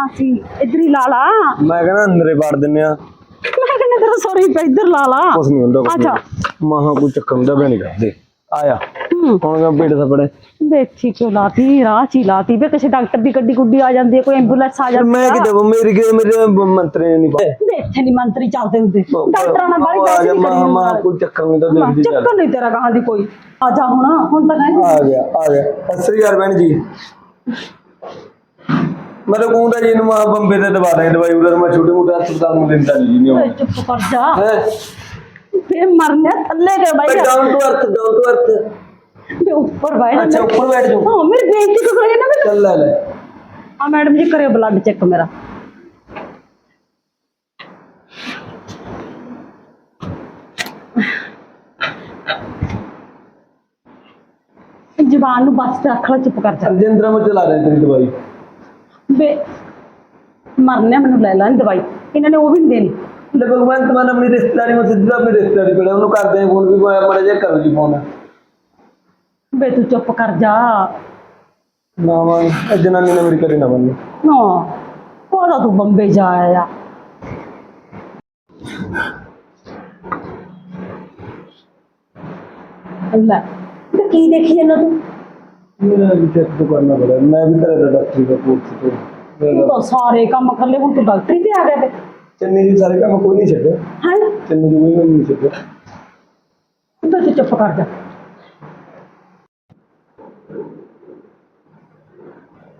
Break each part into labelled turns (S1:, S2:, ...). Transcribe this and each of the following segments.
S1: ਹਾਂ ਸੀ ਇੱਧਰ ਹੀ ਲਾ ਲਾ।
S2: ਮੈਂ ਕਹਿੰਦਾ ਅੰਦਰੇ ਵੜ ਦਿੰਨੇ ਆ।
S1: ਮੈਂ ਕਹਿੰਦਾ ਤੇਰਾ ਸੌਰੀ ਪੈ ਇੱਧਰ ਲਾ ਲਾ।
S2: ਕੁਛ ਨਹੀਂ ਹੁੰਦਾ
S1: ਅੱਛਾ।
S2: ਮਹਾ ਕੋਈ ਚੱਕਰ ਹੁੰਦਾ ਬੈ ਨਹੀਂ ਕਰਦੇ। ਆਇਆ। ਹੁਣ ਮੈਂ ਪੇਟ ਸਪੜੇ
S1: ਦੇਖੀ ਕਿਉਂ ਲਾਤੀ ਰਾਹ ਚ ਲਾਤੀ। ਵੇ ਕਿਸੇ ਡਾਕਟਰ ਦੀ ਗੱਡੀ ਗੁੱਡੀ ਆ ਜਾਂਦੀ ਹੈ ਕੋਈ ਐਂਬੂਲੈਂਸ ਆ ਜਾਂਦੀ
S2: ਮੈਂ ਕਿਤੇ ਮੇਰੀ ਕਿ ਮੇਰੇ ਮੰਤਰੀ ਨਹੀਂ
S1: ਵੇ ਇੱਥੇ ਨਹੀਂ ਮੰਤਰੀ ਚੱਲਦੇ ਹੁੰਦੇ। ਡਾਕਟਰਾਂ ਨਾਲ ਬੈਠ
S2: ਜਾ
S1: ਨਹੀਂ ਕਰੀ
S2: ਮਹਾ ਕੋਈ ਚੱਕਰ ਨਹੀਂ ਤਾਂ ਦੇਖਦੀ
S1: ਚੱਕਰ ਨਹੀਂ ਤੇਰਾ ਕਹਾਂ ਦੀ ਕੋਈ। ਆ ਜਾ ਹੁਣ ਹੁਣ ਤਾਂ ਕਹਿੰਦੇ
S2: ਆ ਗਿਆ ਆ ਗਿਆ। ਸਤਿ ਸ੍ਰੀ ਅਕਾਲ ਭੈਣ ਜੀ। ਕੋਲ ਤਾਂ ਜੀ ਨੂੰ ਮਾ ਬੰਬੇ ਤੇ ਦਵਾ ਦਾਂਗੇ ਦਵਾਈ ਉਧਰ ਮੈਂ ਛੋਟੇ ਮੋਟੇ ਹਸਪਤਾਲ ਨੂੰ ਲੈਂਦਾ ਨਹੀਂ ਜੀ
S1: ਓਏ ਚੁੱਪ ਕਰ ਜਾ। ਫੇ ਮਰਨੇ ਥੱਲੇ ਕੇ ਬਾਈ।
S2: Down to earth down to earth.
S1: ਤੇ ਉੱਪਰ ਬੈਠ
S2: ਅੱਛਾ ਉੱਪਰ ਬੈਠ ਜਾਓ।
S1: ਹਾਂ ਮੇਰੀ ਬੇਇੱਜ਼ਤੀ ਕਿਉਂ ਕਰੀ ਨਾ ਮੈਂ
S2: ਚੱਲ ਲੈ ਲੈ।
S1: ਆ ਮੈਡਮ ਜੀ ਕਰਿਓ ਬਲੱਡ ਚੈੱਕ ਮੇਰਾ। ਜ਼ਬਾਨ ਨੂੰ ਬਸ ਤੇ ਰੱਖ ਲੈ ਚੁੱਪ ਕਰ ਜਾ।
S2: ਜਿੰਦਰਾ ਮੈਂ ਚਲਾ ਰਿਹਾ ਤੇਰੀ ਦਵਾਈ।
S1: ਬੇ ਮਰਨੇ ਮੈਨੂੰ ਲੈ ਲੈਣ ਦਵਾਈ। ਇਹਨਾਂ ਨੇ ਉਹ ਵੀ ਨਹੀਂ ਦੇਣੀ।
S2: ਲੈ ਭਗਵਾਨ ਤੁਹਾਨੂੰ ਆਪਣੀ ਰਿਸ਼ਤੇਦਾਰੀ ਮੈਂ ਸਿੱਧਾ ਆਪਣੀ ਰਿਸ਼ਤੇਦਾਰੀ ਕੋਲ ਉਹਨੂੰ ਕਰਦੇ ਫੋਨ ਵੀ ਮੈਂ ਮੜਾ ਜਿਹਾ ਕਰ ਜੀ ਫੋਨ।
S1: ਬੇ ਤੂੰ ਚੁੱਪ ਕਰ ਜਾ।
S2: ਨਾ ਮੈਂ ਇਹ ਜਨਾਨੀ ਨੇ ਮੇਰੀ ਕਰੀ ਨਾ ਮੰਨੀ।
S1: ਨਾ ਕੋਦਾ ਤੂੰ ਬੰਬੇ ਜਾ ਆਇਆ। ਲੈ ਤੇ ਕੀ ਦੇਖੀ ਜਾਂਦਾ ਤੂੰ?
S2: ਮੇਰਾ ਵੀ ਚੈੱਕ ਤੋਂ ਕਰਨਾ ਪੜਾ ਮੈਂ ਵੀ ਤੇਰਾ ਡਾਕਟਰੀ ਦਾ ਕੋਰਸ ਤੋਂ।
S1: ਤੂੰ ਤਾਂ ਸਾਰੇ ਕੰਮ ਕਰ ਲਏ ਹੁਣ ਤੂੰ ਡਾਕਟਰੀ ਤੇ ਆ ਗਿਆ ਤੇ
S2: ਚੰਨੀ ਜੀ ਸਾਰੇ ਕੰਮ ਕੋਈ ਨਹੀਂ ਛੱਡਿਆ।
S1: ਹਾਂ?
S2: ਚੰਨੀ ਜੀ ਕੋਈ ਨਹੀਂ ਛੱਡਿਆ।
S1: ਤੂੰ ਤਾਂ ਚੁੱਪ ਕਰ ਜਾ।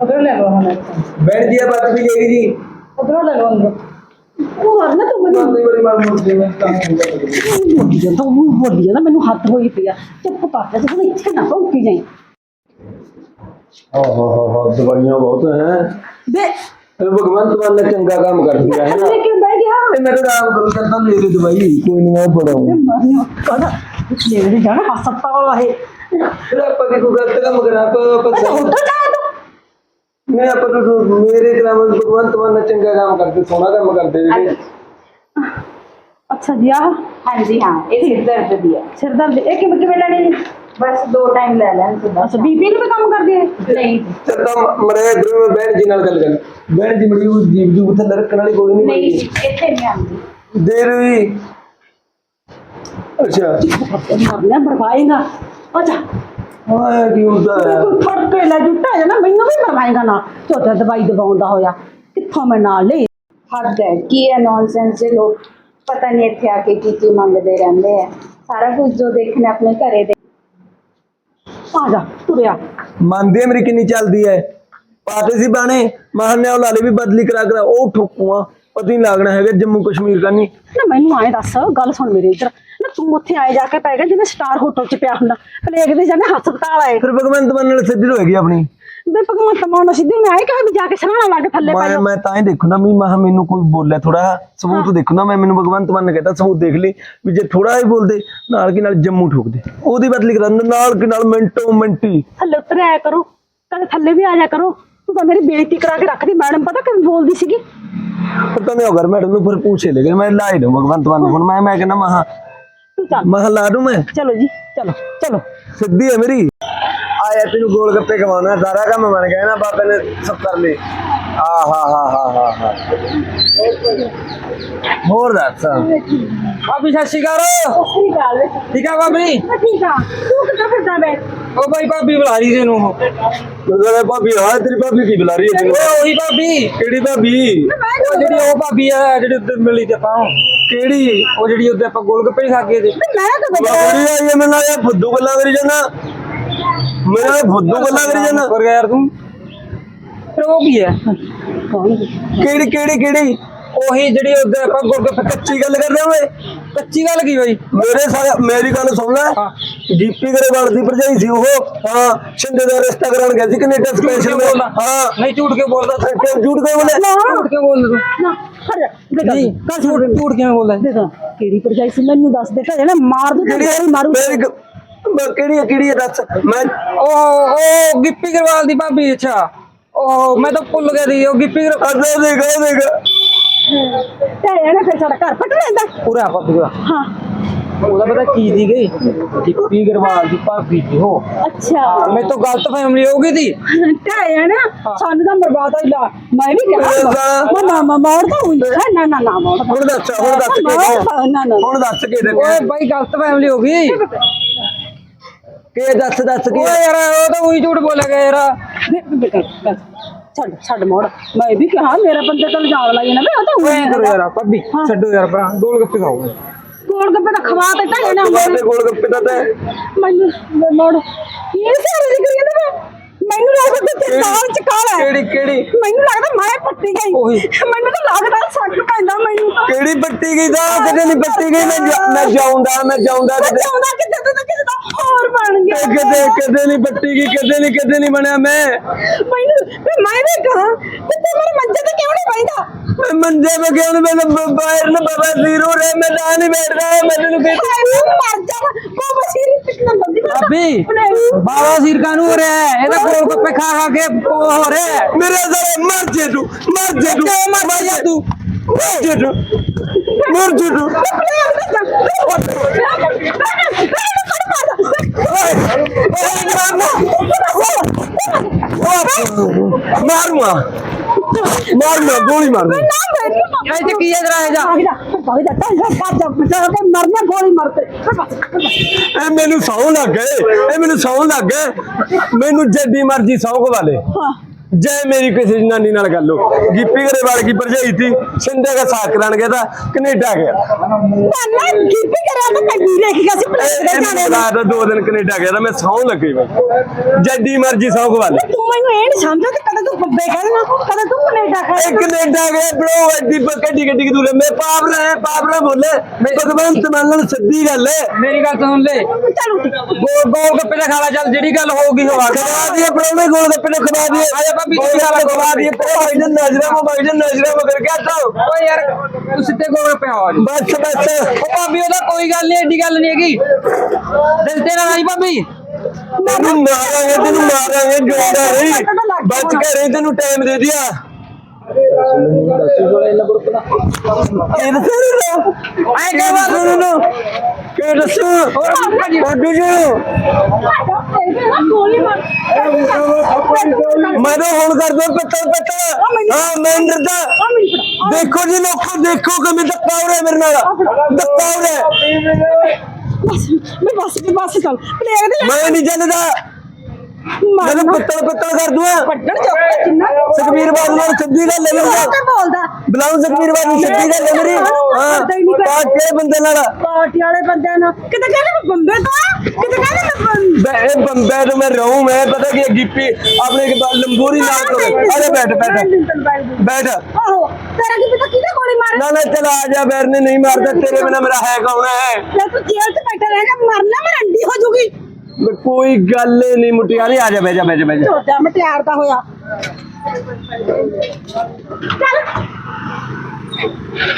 S1: ਉਧਰ ਲੈ ਲਓ ਹੁਣ।
S2: ਬੈਠ ਜੀ ਬਾਤ ਵੀ ਗਈ ਜੀ।
S1: ਉਧਰ ਲੈ ਲਓ ਅੰਦਰ। ਉਹ ਵਰਨਾ ਤੂੰ ਮੈਨੂੰ।
S2: ਕਈ ਵਾਰੀ ਮਾਰ ਮੁੱਕ ਜੇ ਮੈਂ ਹੁੰਦਾ
S1: ਜਾਂਦਾ। ਉਹ ਬੋਲੀ ਜਾਂਦਾ ਮੈਨੂੰ ਹੱਥ ਹੋਈ ਪਿਆ ਚੁੱਪ ਕਰ ਜਾ ਤੂੰ ਇੱਥੇ ਨਾ ਭੌਂਕੀ ਜਾਈਂ।
S2: ਹਾਂ ਹਾਂ ਹਾਂ ਹਾਂ ਦਵਾਈਆਂ ਬਹੁਤ ਹੈ।
S1: ਬੇ
S2: ਭਗਵੰਤ ਮਾਨ ਨੇ ਚੰਗਾ ਕੰਮ ਕਰ ਦਿਆ ਹੈ ਨਾ।
S1: ਕਿਉਂ ਬਹਿ ਗਿਆ?
S2: ਮੈਂ ਤਾਂ ਆਰਾਮ ਕਰ ਕਰਦਾ ਲਈ ਦਵਾਈ ਕੋਈ ਨਹੀਂ ਮੈਂ
S1: ਲੈ ਜਾਣਾ ਹਸਪਤਾਲ
S2: ਕੋਈ ਗਲਤ ਕੰਮ ਕਰਾਂ?
S1: ਹੋਟਲ ਤੂੰ
S2: ਮੈਂ ਆਪਾਂ ਨੂੰ ਮੇਰੇ ਕਰਾਮ ਭਗਵੰਤ ਮਾਨ ਨੇ ਚੰਗਾ ਕੰਮ ਕਰਦੇ ਸੋਹਣਾ ਕੰਮ ਕਰਦੇ ਜਿਹੜੇ
S1: ਅੱਛਾ। ਜੀ ਆਹ।
S3: ਹਾਂਜੀ ਹਾਂ ਇਹ ਸਿਰ ਦਰਦ ਦੀ ਹੈ
S1: ਸਿਰ ਦਰਦ ਇਹ ਕਿਵੇਂ ਕਿਵੇਂ ਲੈਣੀ ਜੀ
S3: ਬਸ ਦੋ ਟਾਈਮ ਲੈ ਲੈਣ ਸੁਬਹ
S1: ਅੱਛਾ ਬੀਪੀ ਨੂੰ ਵੀ ਕੰਮ ਕਰਦੀ ਹੈ?
S3: ਨਹੀਂ।
S2: ਚੱਲਦਾ ਮਰੇ ਇਧਰ ਬਹਿਣ ਜੀ ਨਾਲ ਗੱਲ ਕਰ। ਬਹਿਣ ਜੀ ਮੜੀ ਉਹ ਜੀਵ ਜੂ ਉੱਥੇ ਲੜਕਣ ਵਾਲੀ ਗੋਲੀ ਨਹੀਂ
S3: ਨਹੀਂ ਇੱਥੇ ਨਹੀਂ ਆਉਂਦੀ।
S2: ਦੇਰ ਵੀ ਅੱਛਾ।
S1: ਮਰਨਾ ਬਰਵਾਏਗਾ ਅੱਛਾ।
S2: ਹਾਂ ਕੀ ਹੁੰਦਾ ਹੈ
S1: ਕੋਈ ਫੜ ਕੇ ਲੈ ਜੁੱਟਾ ਹੈ ਨਾ ਮੈਨੂੰ ਵੀ ਮਰਵਾਏਗਾ ਨਾ। ਝੋਟਾ ਦਵਾਈ ਦਵਾਉਣ ਦਾ ਹੋਇਆ। ਕਿੱਥੋਂ ਮੈਂ ਨਾਲ ਲਈ?
S3: ਹੱਦ ਹੈ ਕੀ ਹੈ ਨੌਨਸੈਂਸ ਦੇ ਲੋਕ ਪਤਾ ਨਹੀਂ ਇੱਥੇ ਆ ਕੇ ਕੀ ਕੀ ਮੰਗਦੇ ਰਹਿੰਦੇ ਆ। ਸਾਰਾ ਕੁਝ ਜੋ ਦੇਖਣਾ ਆਪਣੇ ਘਰੇ ਦੇ
S1: ਆ ਜਾ ਤੁਰਿਆ
S2: ਮੰਨਦੀ ਮੇਰੀ ਕਿੰਨੀ ਚੱਲਦੀ ਹੈ ਪਾਤੇ ਸੀ ਬਾਣੇ ਮਹਾਨੇ ਉਹ ਲਾਲੇ ਵੀ ਬਦਲੀ ਕਰਾ ਕਰਾ ਉਹ ਠੋਕੂਆ ਪਤਾ ਨਹੀਂ ਲੱਗਣਾ ਹੈਗਾ ਜੰਮੂ ਕਸ਼ਮੀਰ ਦਾ ਨਹੀਂ
S1: ਨਾ ਮੈਨੂੰ ਆਏ ਦੱਸ ਗੱਲ ਸੁਣ ਮੇਰੇ ਇੱਧਰ। ਨਾ ਤੂੰ ਉੱਥੇ ਆਏ ਜਾ ਕੇ ਪੈ ਗਿਆ ਜਿਵੇਂ ਸਟਾਰ ਹੋਟਲ 'ਚ ਪਿਆ ਹੁੰਦਾ। ਪਲੇਗ ਦੇ ਹਸਪਤਾਲ ਆਏ।
S2: ਫਿਰ ਭਗਵੰਤ ਮਾਨ ਨਾਲ ਸਿੱਧੀ ਹੋਏਗੀ ਆਪਣੀ।
S1: ਬੇ ਭਗਵੰਤ ਮਾਨ ਸਿੱਧੀ ਮੈਂ ਆਏ ਵੀ ਜਾ ਕੇ ਸਰਾਣਾ ਲਾ ਕੇ ਥੱਲੇ ਪੈ
S2: ਮੈਂ
S1: ਜਾ
S2: ਮੈਂ ਤਾਂ ਹੀ ਦੇਖੂੰਦਾ ਵੀ ਮਹਾ ਮੈਨੂੰ ਕੋਈ ਬੋਲਿਆ ਥੋੜਾ ਸਬੂਤ ਦੇਖੂੰਦਾ ਮੈਂ ਮੈਨੂੰ ਭਗਵੰਤ ਮਾਨ ਨੇ ਕਹਿੰਦਾ ਸਬੂਤ ਦੇਖ ਲਈ ਵੀ ਜੇ ਥੋੜਾ ਹੀ ਬੋਲਦੇ ਨਾਲ ਕੀ ਨਾਲ ਜੰਮੂ ਠੋਕਦੇ। ਉਹਦੀ ਬਦਲੀ ਕਰਾ ਦਿੰਦੇ ਨਾਲ ਕੀ ਨਾਲ ਮਿੰਟੋ ਮਿੰਟੀ।
S1: ਥੱਲੇ ਉਤਰ ਆਇਆ ਕਰੋ ਕਦੇ ਥੱਲੇ ਵੀ ਆ ਜਾ ਕਰੋ। ਤੂੰ ਤਾਂ ਮੇਰੀ ਬੇਇੱਜ਼ਤੀ ਕਰਾ ਕੇ ਰੱਖਦੀ ਮੈਡਮ ਪਤਾ ਕਿਵੇਂ ਬੋਲਦੀ ਸੀਗੀ?
S2: ਪਤਾ ਨਹੀਂ ਹੋਗਾ ਮੈਡਮ ਨੂੰ ਫਿਰ ਪੁੱਛੇ ਲੇਗੇ ਮੈਂ ਲਾ ਹੀ ਦੂੰ ਭਗਵੰਤ ਮਾਨ ਨੂੰ ਹੁਣ ਮੈਂ ਮੈਂ ਕਹਿੰਦਾ ਮਹਾ
S1: ਤੂੰ ਚੱਲ।
S2: ਮਹਾ ਲਾ ਦੂੰ ਮੈਂ।
S1: ਚਲੋ ਜੀ ਚਲੋ ਚਲੋ।
S2: ਸਿੱਧੀ ਹੈ ਮੇਰੀ। ਆਇਆ ਤੈਨੂੰ ਗੋਲ ਗੱਪੇ ਕਮਾਉਣਾ ਸਾਰਾ ਕੰਮ ਬਣ ਗਿਆ ਨਾ ਬਾਬੇ ਨੇ ਸਭ ਕਰ ਲਈ ਆ ਹਾ ਹਾ ਹਾ ਹਾ ਹਾ। ਹੋਰ ਦੱਸ? ਭਾਬੀ ਸਤਿ ਸ਼੍ਰੀ ਅਕਾਲ।
S1: ਸਹੀ ਗੱਲ ਹੈ
S2: ਠੀਕ ਆ ਭਾਬੀ?
S1: ਠੀਕ ਆ ਤੂੰ ਕਿੱਥੇ ਫਿਰਦਾ ਬੈ
S2: ਉਹ ਭਾਈ ਭਾਬੀ ਬੁਲਾ ਰਹੀ ਤੈਨੂੰ। ਮੇਰੇ ਭਾਬੀ ਹਾਂ ਤੇਰੀ ਭਾਬੀ ਕੀ ਬੁਲਾ ਰਹੀ ਹੈ ਤੈਨੂੰ? ਉਹੀ ਭਾਬੀ। ਕਿਹੜੀ ਭਾਬੀ?
S4: ਉਹ ਜਿਹੜੀ ਉਹ ਭਾਬੀ ਆ ਜਿਹੜੀ ਉੱਤੇ ਮਿਲੀ ਤੇ ਆਪਾਂ।
S2: ਕਿਹੜੀ?
S4: ਉਹ ਜਿਹੜੀ ਆਪਾਂ ਗੋਲ ਗੱਪੇ ਖਾ ਕੇ ਦੇ
S1: ਮੈਂ ਤਾਂ ਬੈ
S2: ਬੁਲਾਉਣੀ ਆਈ ਮੈਨੂੰ ਇਹ ਫੁੱਦੂ ਗੱਲਾਂ ਕਰੀ ਜਾਂਦਾ। ਮੇਰਾ ਫੁੱਦੂ ਗੱਲਾਂ ਕਰੀ ਜਾਂਦਾ।
S4: ਕਰ ਗਿਆ ਯਾਰ ਤੂੰ। ਫਿਰ ਉਹ ਕੀ ਹੈ?
S2: ਕਿਹੜੀ ਕਿਹੜੀ ਕਿਹੜੀ?
S4: ਉਹੀ ਜਿਹੜੀ ਉੱਤੇ ਆਪਾਂ ਗੋਲ ਗੱਪੇ
S2: ਕੱਚੀ ਗੱਲ ਕਰਦੇ ਓਏ
S4: ਕੱਚੀ ਗੱਲ ਕੀ ਬਾਈ
S2: ਮੇਰੇ ਸਾਰੇ ਮੇਰੀ ਗੱਲ ਸੁਣ ਲੈ। ਦੀਪੀ ਗਰੇਵਾਲ ਦੀ ਭਰਜਾਈ ਸੀ ਉਹ। ਹਾਂ ਸ਼ਿੰਦੇ ਦਾ ਰਿਸ਼ਤਾ ਕਰਾਉਣ ਗਿਆ ਸੀ ਕੈਨੇਡਾ ਸਪੈਸ਼ਲ
S4: ਬੋਲਦਾ?
S2: ਹਾਂ।
S4: ਨਹੀਂ ਝੂਠ ਕਿਉਂ ਬੋਲਦਾ?
S2: ਕਿਉਂ ਝੂਠ ਕਿਉਂ ਬੋਲੇ
S4: ਝੂਠ ਕਿਉਂ ਬੋਲਦਾ ਤੂੰ?
S1: ਨਾ ਖੜ ਜਾ। ਦੇਖ
S4: ਨਹੀਂ ਝੂਠ ਝੂਠ ਕਿਵੇਂ ਬੋਲਦਾ
S1: ਦੇਖ ਕਿਹੜੀ ਪਰਜਾਈ ਸੀ? ਮੈਨੂੰ ਦੱਸ ਦੇ। ਭਜਣਾ ਮਾਰ ਦੂੰ ਤੇਰੀ ਮਾਰੂ।
S2: ਮੇਰੀ ਕਿਹੜੀ ਕਿਹੜੀ ਦੱਸ। ਮੈਂ
S4: ਉਹ ਉਹ ਗਿੱਪੀ ਗਰਵਾਲ ਦੀ ਭਾਬੀ ਅੱਛਾ। ਉਹ ਮੈਂ ਤਾਂ ਭੁੱਲ ਗਿਆ ਸੀ ਉਹ ਗਿੱਪੀ ਗਰਵਾਲ
S2: ਅੱਗੇ ਦੇਖ ਦੇਖ
S1: ਤੇ ਇਹਨੇ ਫਿਰ ਸਾਡਾ ਘਰ ਪਟ ਲੈਂਦਾ।
S4: ਪੂਰਾ ਦਾ
S1: ਹਾਂ।
S4: ਉਹਦਾ ਪਤਾ ਕੀ ਦੀ ਗਈ? ਗਿੱਪੀ ਗਰਵਾਲ ਦੀ ਭਾਬੀ ਦੀ ਹੋ
S1: ਅੱਛਾ।
S4: ਮੇਰੇ ਤੋਂ ਗਲਤ ਫਹਿਮੀ ਹੋ ਗਈ ਦੀ
S1: ਢਾਇਆ ਨਾ ਸਾਨੂੰ ਤਾਂ ਬਰਬਾਦ ਹੋਈ ਲਾ। ਮੈਂ ਵੀ ਕਿਹਾ ਮੈਂ ਨਾ ਮੈਂ ਮੋੜਦਾ ਹੂੰ ਨਾ ਨਾ ਨਾ ਮੋੜਦਾ
S2: ਹੁਣ ਦੱਸ ਹੁਣ ਦੱਸ ਕੇ
S1: ਨਾ ਨਾ
S2: ਹੁਣ ਦੱਸ ਕੇ ਦੇ
S4: ਓਏ ਬਾਈ ਗਲਤ ਫਹਿਮੀ ਹੋ ਗਈ।
S2: ਕੇ ਦੱਸ ਦੱਸ ਕੇ
S4: ਓਏ ਯਾਰ ਉਹ ਤਾਂ ਉਹੀ ਝੂਠ ਬੋਲਿਆ ਗਿਆ ਯਾਰ।
S1: ਛੱਡ ਛੱਡ ਮੋੜ। ਮੈਂ ਵੀ ਕਿਹਾ ਮੇਰੇ ਬੰਦੇ ਤੋਂ ਲਿਜਾਣ ਲੱਗੀ ਨਾ ਵੇ ਉਹ ਤਾਂ ਉਹੀ
S4: ਕਰੋ ਯਾਰ ਭਾਬੀ ਛੱਡੋ ਯਾਰ ਭਰਾ ਗੋਲ ਗੱਪੇ ਖਾਓ।
S1: ਕੋਲ ਗੱਪੇ ਤਾਂ ਖਵਾ ਤੇ ਢਾਇਆ ਨਾ
S2: ਕੋਲ ਗੱਪੇ ਦਾ ਤੇ
S1: ਮੈਨੂੰ ਮੋੜ। ਇਹ ਸਾਰੇ ਦੀ ਕਰੀ ਨਾ ਮੈਨੂੰ ਲੱਗਦਾ ਤੇ ਸਾਲ ਚ ਕਾਲਾ ਹੈ।
S2: ਕਿਹੜੀ ਕਿਹੜੀ?
S1: ਮੈਨੂੰ ਲੱਗਦਾ ਮੈਂ ਪੱਟੀ ਗਈ।
S4: ਉਹੀ।
S1: ਮੈਨੂੰ ਤਾਂ ਲੱਗਦਾ ਸੱਟ ਪੈਂਦਾ ਮੈਨੂੰ ਤਾਂ।
S2: ਕਿਹੜੀ ਪੱਟੀ ਗਈ ਦਾ ਕਿਤੇ ਨਹੀਂ ਪੱਟੀ ਗਈ ਮੈਂ ਜਾ- ਮੈਂ ਜਾਉਂਦਾ ਮੈਂ ਜਾਉਂਦਾ ਕਿਤੇ।
S1: ਚਾਹੁੰਦਾ ਕਿ ਤੱਕ ਕਿਤੇ ਤਾਂ ਹੋਰ ਬਣ ਗਿਆ।
S2: ਕਿਤੇ ਕਿਤੇ ਨਹੀਂ ਪੱਟੀ ਗਈ ਕਿਤੇ ਨਹੀਂ ਕਿਤੇ ਨਹੀਂ ਬਣਿਆ ਮੈਂ।
S1: ਮੈਨੂੰ ਵੀ ਮੈਂ ਵੀ ਕਹਾ ਤੇ ਤੇ ਮੇਰੇ ਮੰਜੇ ਤੇ ਕਿਉਂ ਨਹੀਂ ਬੈਠਾ
S2: ਮੈਂ ਮੰਜੇ ਮੈਂ ਕਿਉਂ ਨਹੀਂ ਮੈਂ ਬਾਹਰ ਨਾ ਬਾਬਾ ਜ਼ੀਰੋ ਰੇ ਮੈਂ ਤਾਂ ਨਹੀਂ ਬੈਠਦਾ ਮੈਂ ਤੈਨੂੰ ਕਹਿੰਦਾ
S1: ਹਾਏ ਮੈਂ ਮਰ ਜਾਵਾਂ। ਕੋ ਬਸ਼ੀਰੀ ਪਿੱਛੇ ਬੰਦੀ
S4: ਭਾਬੀ ਬਾਬਾ ਸਿਰ ਕਾਨੂੰ ਹੋ ਰਿਹਾ ਇਹਦਾ ਗੱਪੇ ਖਾ ਖਾ ਕੇ ਹੋ ਹੈ।
S2: ਮੇਰੇ ਜ਼ਰਾ ਮਰ ਜੇ ਤੂੰ ਮਰ ਜੇ ਤੂੰ ਮਰ ਜਾ ਤੂੰ? ਮਰ ਜੇ ਤੂੰ ਮਰ ਜੇ ਮਾਰੂਆ ਗੋਲੀ ਮਾਰੂ
S4: ਇਹ ਤੇ ਕੀ ਹੈ ਜਰਾ ਇਹ ਜਾ?
S1: ਮਰਨਾ ਗੋਲੀ ਮਰਤੇ।
S2: ਇਹ ਮੈਨੂੰ ਸੌਂ ਲੱਗ ਗਏ ਇਹ ਮੈਨੂੰ ਸੌਂ ਲੱਗ ਗਏ। ਮੈਨੂੰ ਜੱਦੀ ਮਰਜ਼ੀ ਸੌਂ ਵਾਲੇ।
S1: ਹਾਂ।
S2: ਜੈ ਮੇਰੀ ਕਿਸੇ ਜਨਾਨੀ ਨਾਲ ਗੱਲ ਹੋ ਗਿੱਪੀ ਘਰੇ ਵਾਲ ਕੀ ਭਰਜਾਈ ਥੀ ਸਿੰਦੇ ਦਾ ਸਾਕ ਕਰਾਣ ਗਿਆ ਤਾਂ ਕੈਨੇਡਾ ਗਿਆ।
S1: ਤਾਂ ਸੀ ਦੇ
S2: ਦੋ ਤਾਂ ਮੈਂ ਸੌਂ ਲੱਗੀ ਮੈਂ ਜੱਦੀ ਮਰਜ਼ੀ ਸੌਂ ਵਾਲੇ।
S1: ਤੂੰ ਮੈਨੂੰ ਇਹ ਨਹੀਂ ਸਮਝਦਾ ਕਿ ਕਦੇ ਤੂੰ ਬੱਬੇ ਕਹਿਣਾ ਕਦੇ ਤੂੰ ਕੈਨੇਡਾ
S2: ਇਹ
S1: ਕਹਿਣਾ
S2: ਕੈਨੇਡਾ ਗਿਆ ਬ్రో ਐਡੀ ਗੱਡੀ ਗੱਡੀ ਦੂਰ ਮੈਂ ਪਾਪ ਨਾ ਪਾਪ ਨਾ ਬੋਲੇ। ਭਗਵੰਤ ਮਾਨ ਨਾਲ ਸਿੱਧੀ ਗੱਲ ਹੈ
S4: ਮੇਰੀ ਗੱਲ ਸੁਣ ਲੈ।
S1: ਚੱਲ ਉੱਠ
S4: ਗੋਲ ਗੋਲ ਗੱਪੇ ਦਾ ਖਾਲਾ ਚੱਲ ਜਿਹੜੀ ਗੱਲ ਹੋਊਗੀ ਹੋਵਾ
S2: ਖਵਾ ਦੀਏ ਪ੍ਰੋਣੇ ਗੋਲ ਗੱਪੇ ਨੂੰ ਖਵਾ ਦੀਏ ਨੇ ਨੇ ਤਾਂ
S4: ਓਏ ਯਾਰ ਤੂੰ ਸਿੱਧੇ ਗੋਲ ਗੱਪੇ ਆ ਜੀ?
S2: ਬਸ ਬਸ।
S4: ਉਹ ਭਾਬੀ ਉਹਦਾ ਕੋਈ ਗੱਲ ਨਹੀਂ ਐਡੀ ਗੱਲ ਨਹੀਂ ਹੈਗੀ। ਤੇ ਨਾ ਆਈ ਭਾਬੀ।
S2: ਤੈਨੂੰ ਮਾਰਾਂਗੇ ਤੈਨੂੰ ਮਾਰਾਂਗੇ ਜਿਉਂਦਾ ਰਹੀ ਬਚ ਕੇ ਰਹੀ ਤੈਨੂੰ ਟਾਈਮ ਦੇ ਦਿਆ। ਇਹ ਦੱਸੋ
S4: ਐ ਕਹਿ ਵਾ
S2: ਨੂੰ ਨੂੰ। ਕਿ ਦੱਸੋ? ਜੀ। ਮੈਂ ਤਾਂ ਹੁਣ ਕਰ ਦੋ ਹਾਂ ਮੈਂ ਡਰਦਾ। ਦੇਖੋ ਜੀ ਲੋਕੋ ਦੇਖੋ ਕਿਵੇਂ ਧੱਕਾ ਹੋ ਰਿਹਾ ਮੇਰੇ ਨਾਲ। ਧੱਕਾ ਹੋ ਰਿਹਾ।
S1: ਮੈਂ ਬਸ ਬਸ ਚੱਲ। ਪਲੇਟ ਦੇ
S2: ਮੈਂ ਨਹੀਂ ਚੱਲਦਾ ਮੈਨੂੰ ਪੱਤਲ ਪੱਤਲ ਕਰ ਦੂਆ।
S1: ਪੱਟਣ ਚੌਕਾ ਜਿੰਨਾ
S2: ਸੁਖਬੀਰ ਬਾਦਲ ਨਾਲ ਸਿੱਧੀ ਗੱਲ ਹੈ ਮੇਰੀ।
S1: ਬੋਲਦਾ
S2: ਬੁਲਾਓ ਸੁਖਬੀਰ ਬਾਦਲ ਸਿੱਧੀ ਗੱਲ ਹੈ ਮੇਰੀ। ਹਾਂ ਤਾਂ ਕਿਹੜੇ ਬੰਦੇ ਨਾਲ।
S1: ਪਾਰਟੀ ਵਾਲੇ ਬੰਦਿਆਂ ਨਾਲ। ਕਿਤੇ ਕਹਿੰਦੇ ਮੈਂ ਬੰਬੇ ਤੋਂ ਆ? ਕਿਤੇ ਕਹਿੰਦੇ ਮੈਂ ਬੰਬੇ
S2: ਬੈ ਇਹ ਬੰਬੇ ਤੋਂ ਮੈਂ ਰਹੂੰ ਮੈਂ ਪਤਾ ਕੀ ਗਿੱਪੀ ਆਪਣੇ ਕੇ ਬਾਅਦ ਲੰਬੂਰੀ ਨਾਲ ਤੋਂ ਅਰੇ ਬੈਠ ਬੈਠ। ਬੈਠ
S1: ਆਹੋ ਤੇਰਾ ਕੀ ਪਤਾ ਕਿਹਦਾ ਗੋਲੀ ਮਾਰੇ
S2: ਨਾ ਨਾ ਚਲ ਆ ਜਾ ਬੈਰ ਨੇ ਨਹੀਂ ਮਾਰਦਾ ਤੇਰੇ ਬਿਨਾ ਮੇਰਾ ਹੈ ਕੌਣ ਹੈ?
S1: ਜੇ ਤੂੰ ਜੇਲ੍ਹ 'ਚ ਬੈਠਾ ਰਹੇਗਾ ਮਰਨਾ ਮੈਂ ਰੰਡੀ ਹੋ ਜੂਗੀ।
S2: ਮੈਂ ਕੋਈ ਗੱਲ ਹੀ ਨਹੀਂ ਮੁਟਿਆਰੀ ਆ ਜਾ ਬਹਿ ਜਾ ਬਹਿ ਜਾ ਬਹਿ ਜਾ।
S1: ਛੋਟਾ ਮਟਿਆਰ ਦਾ ਹੋਇਆ। ਚੱਲ।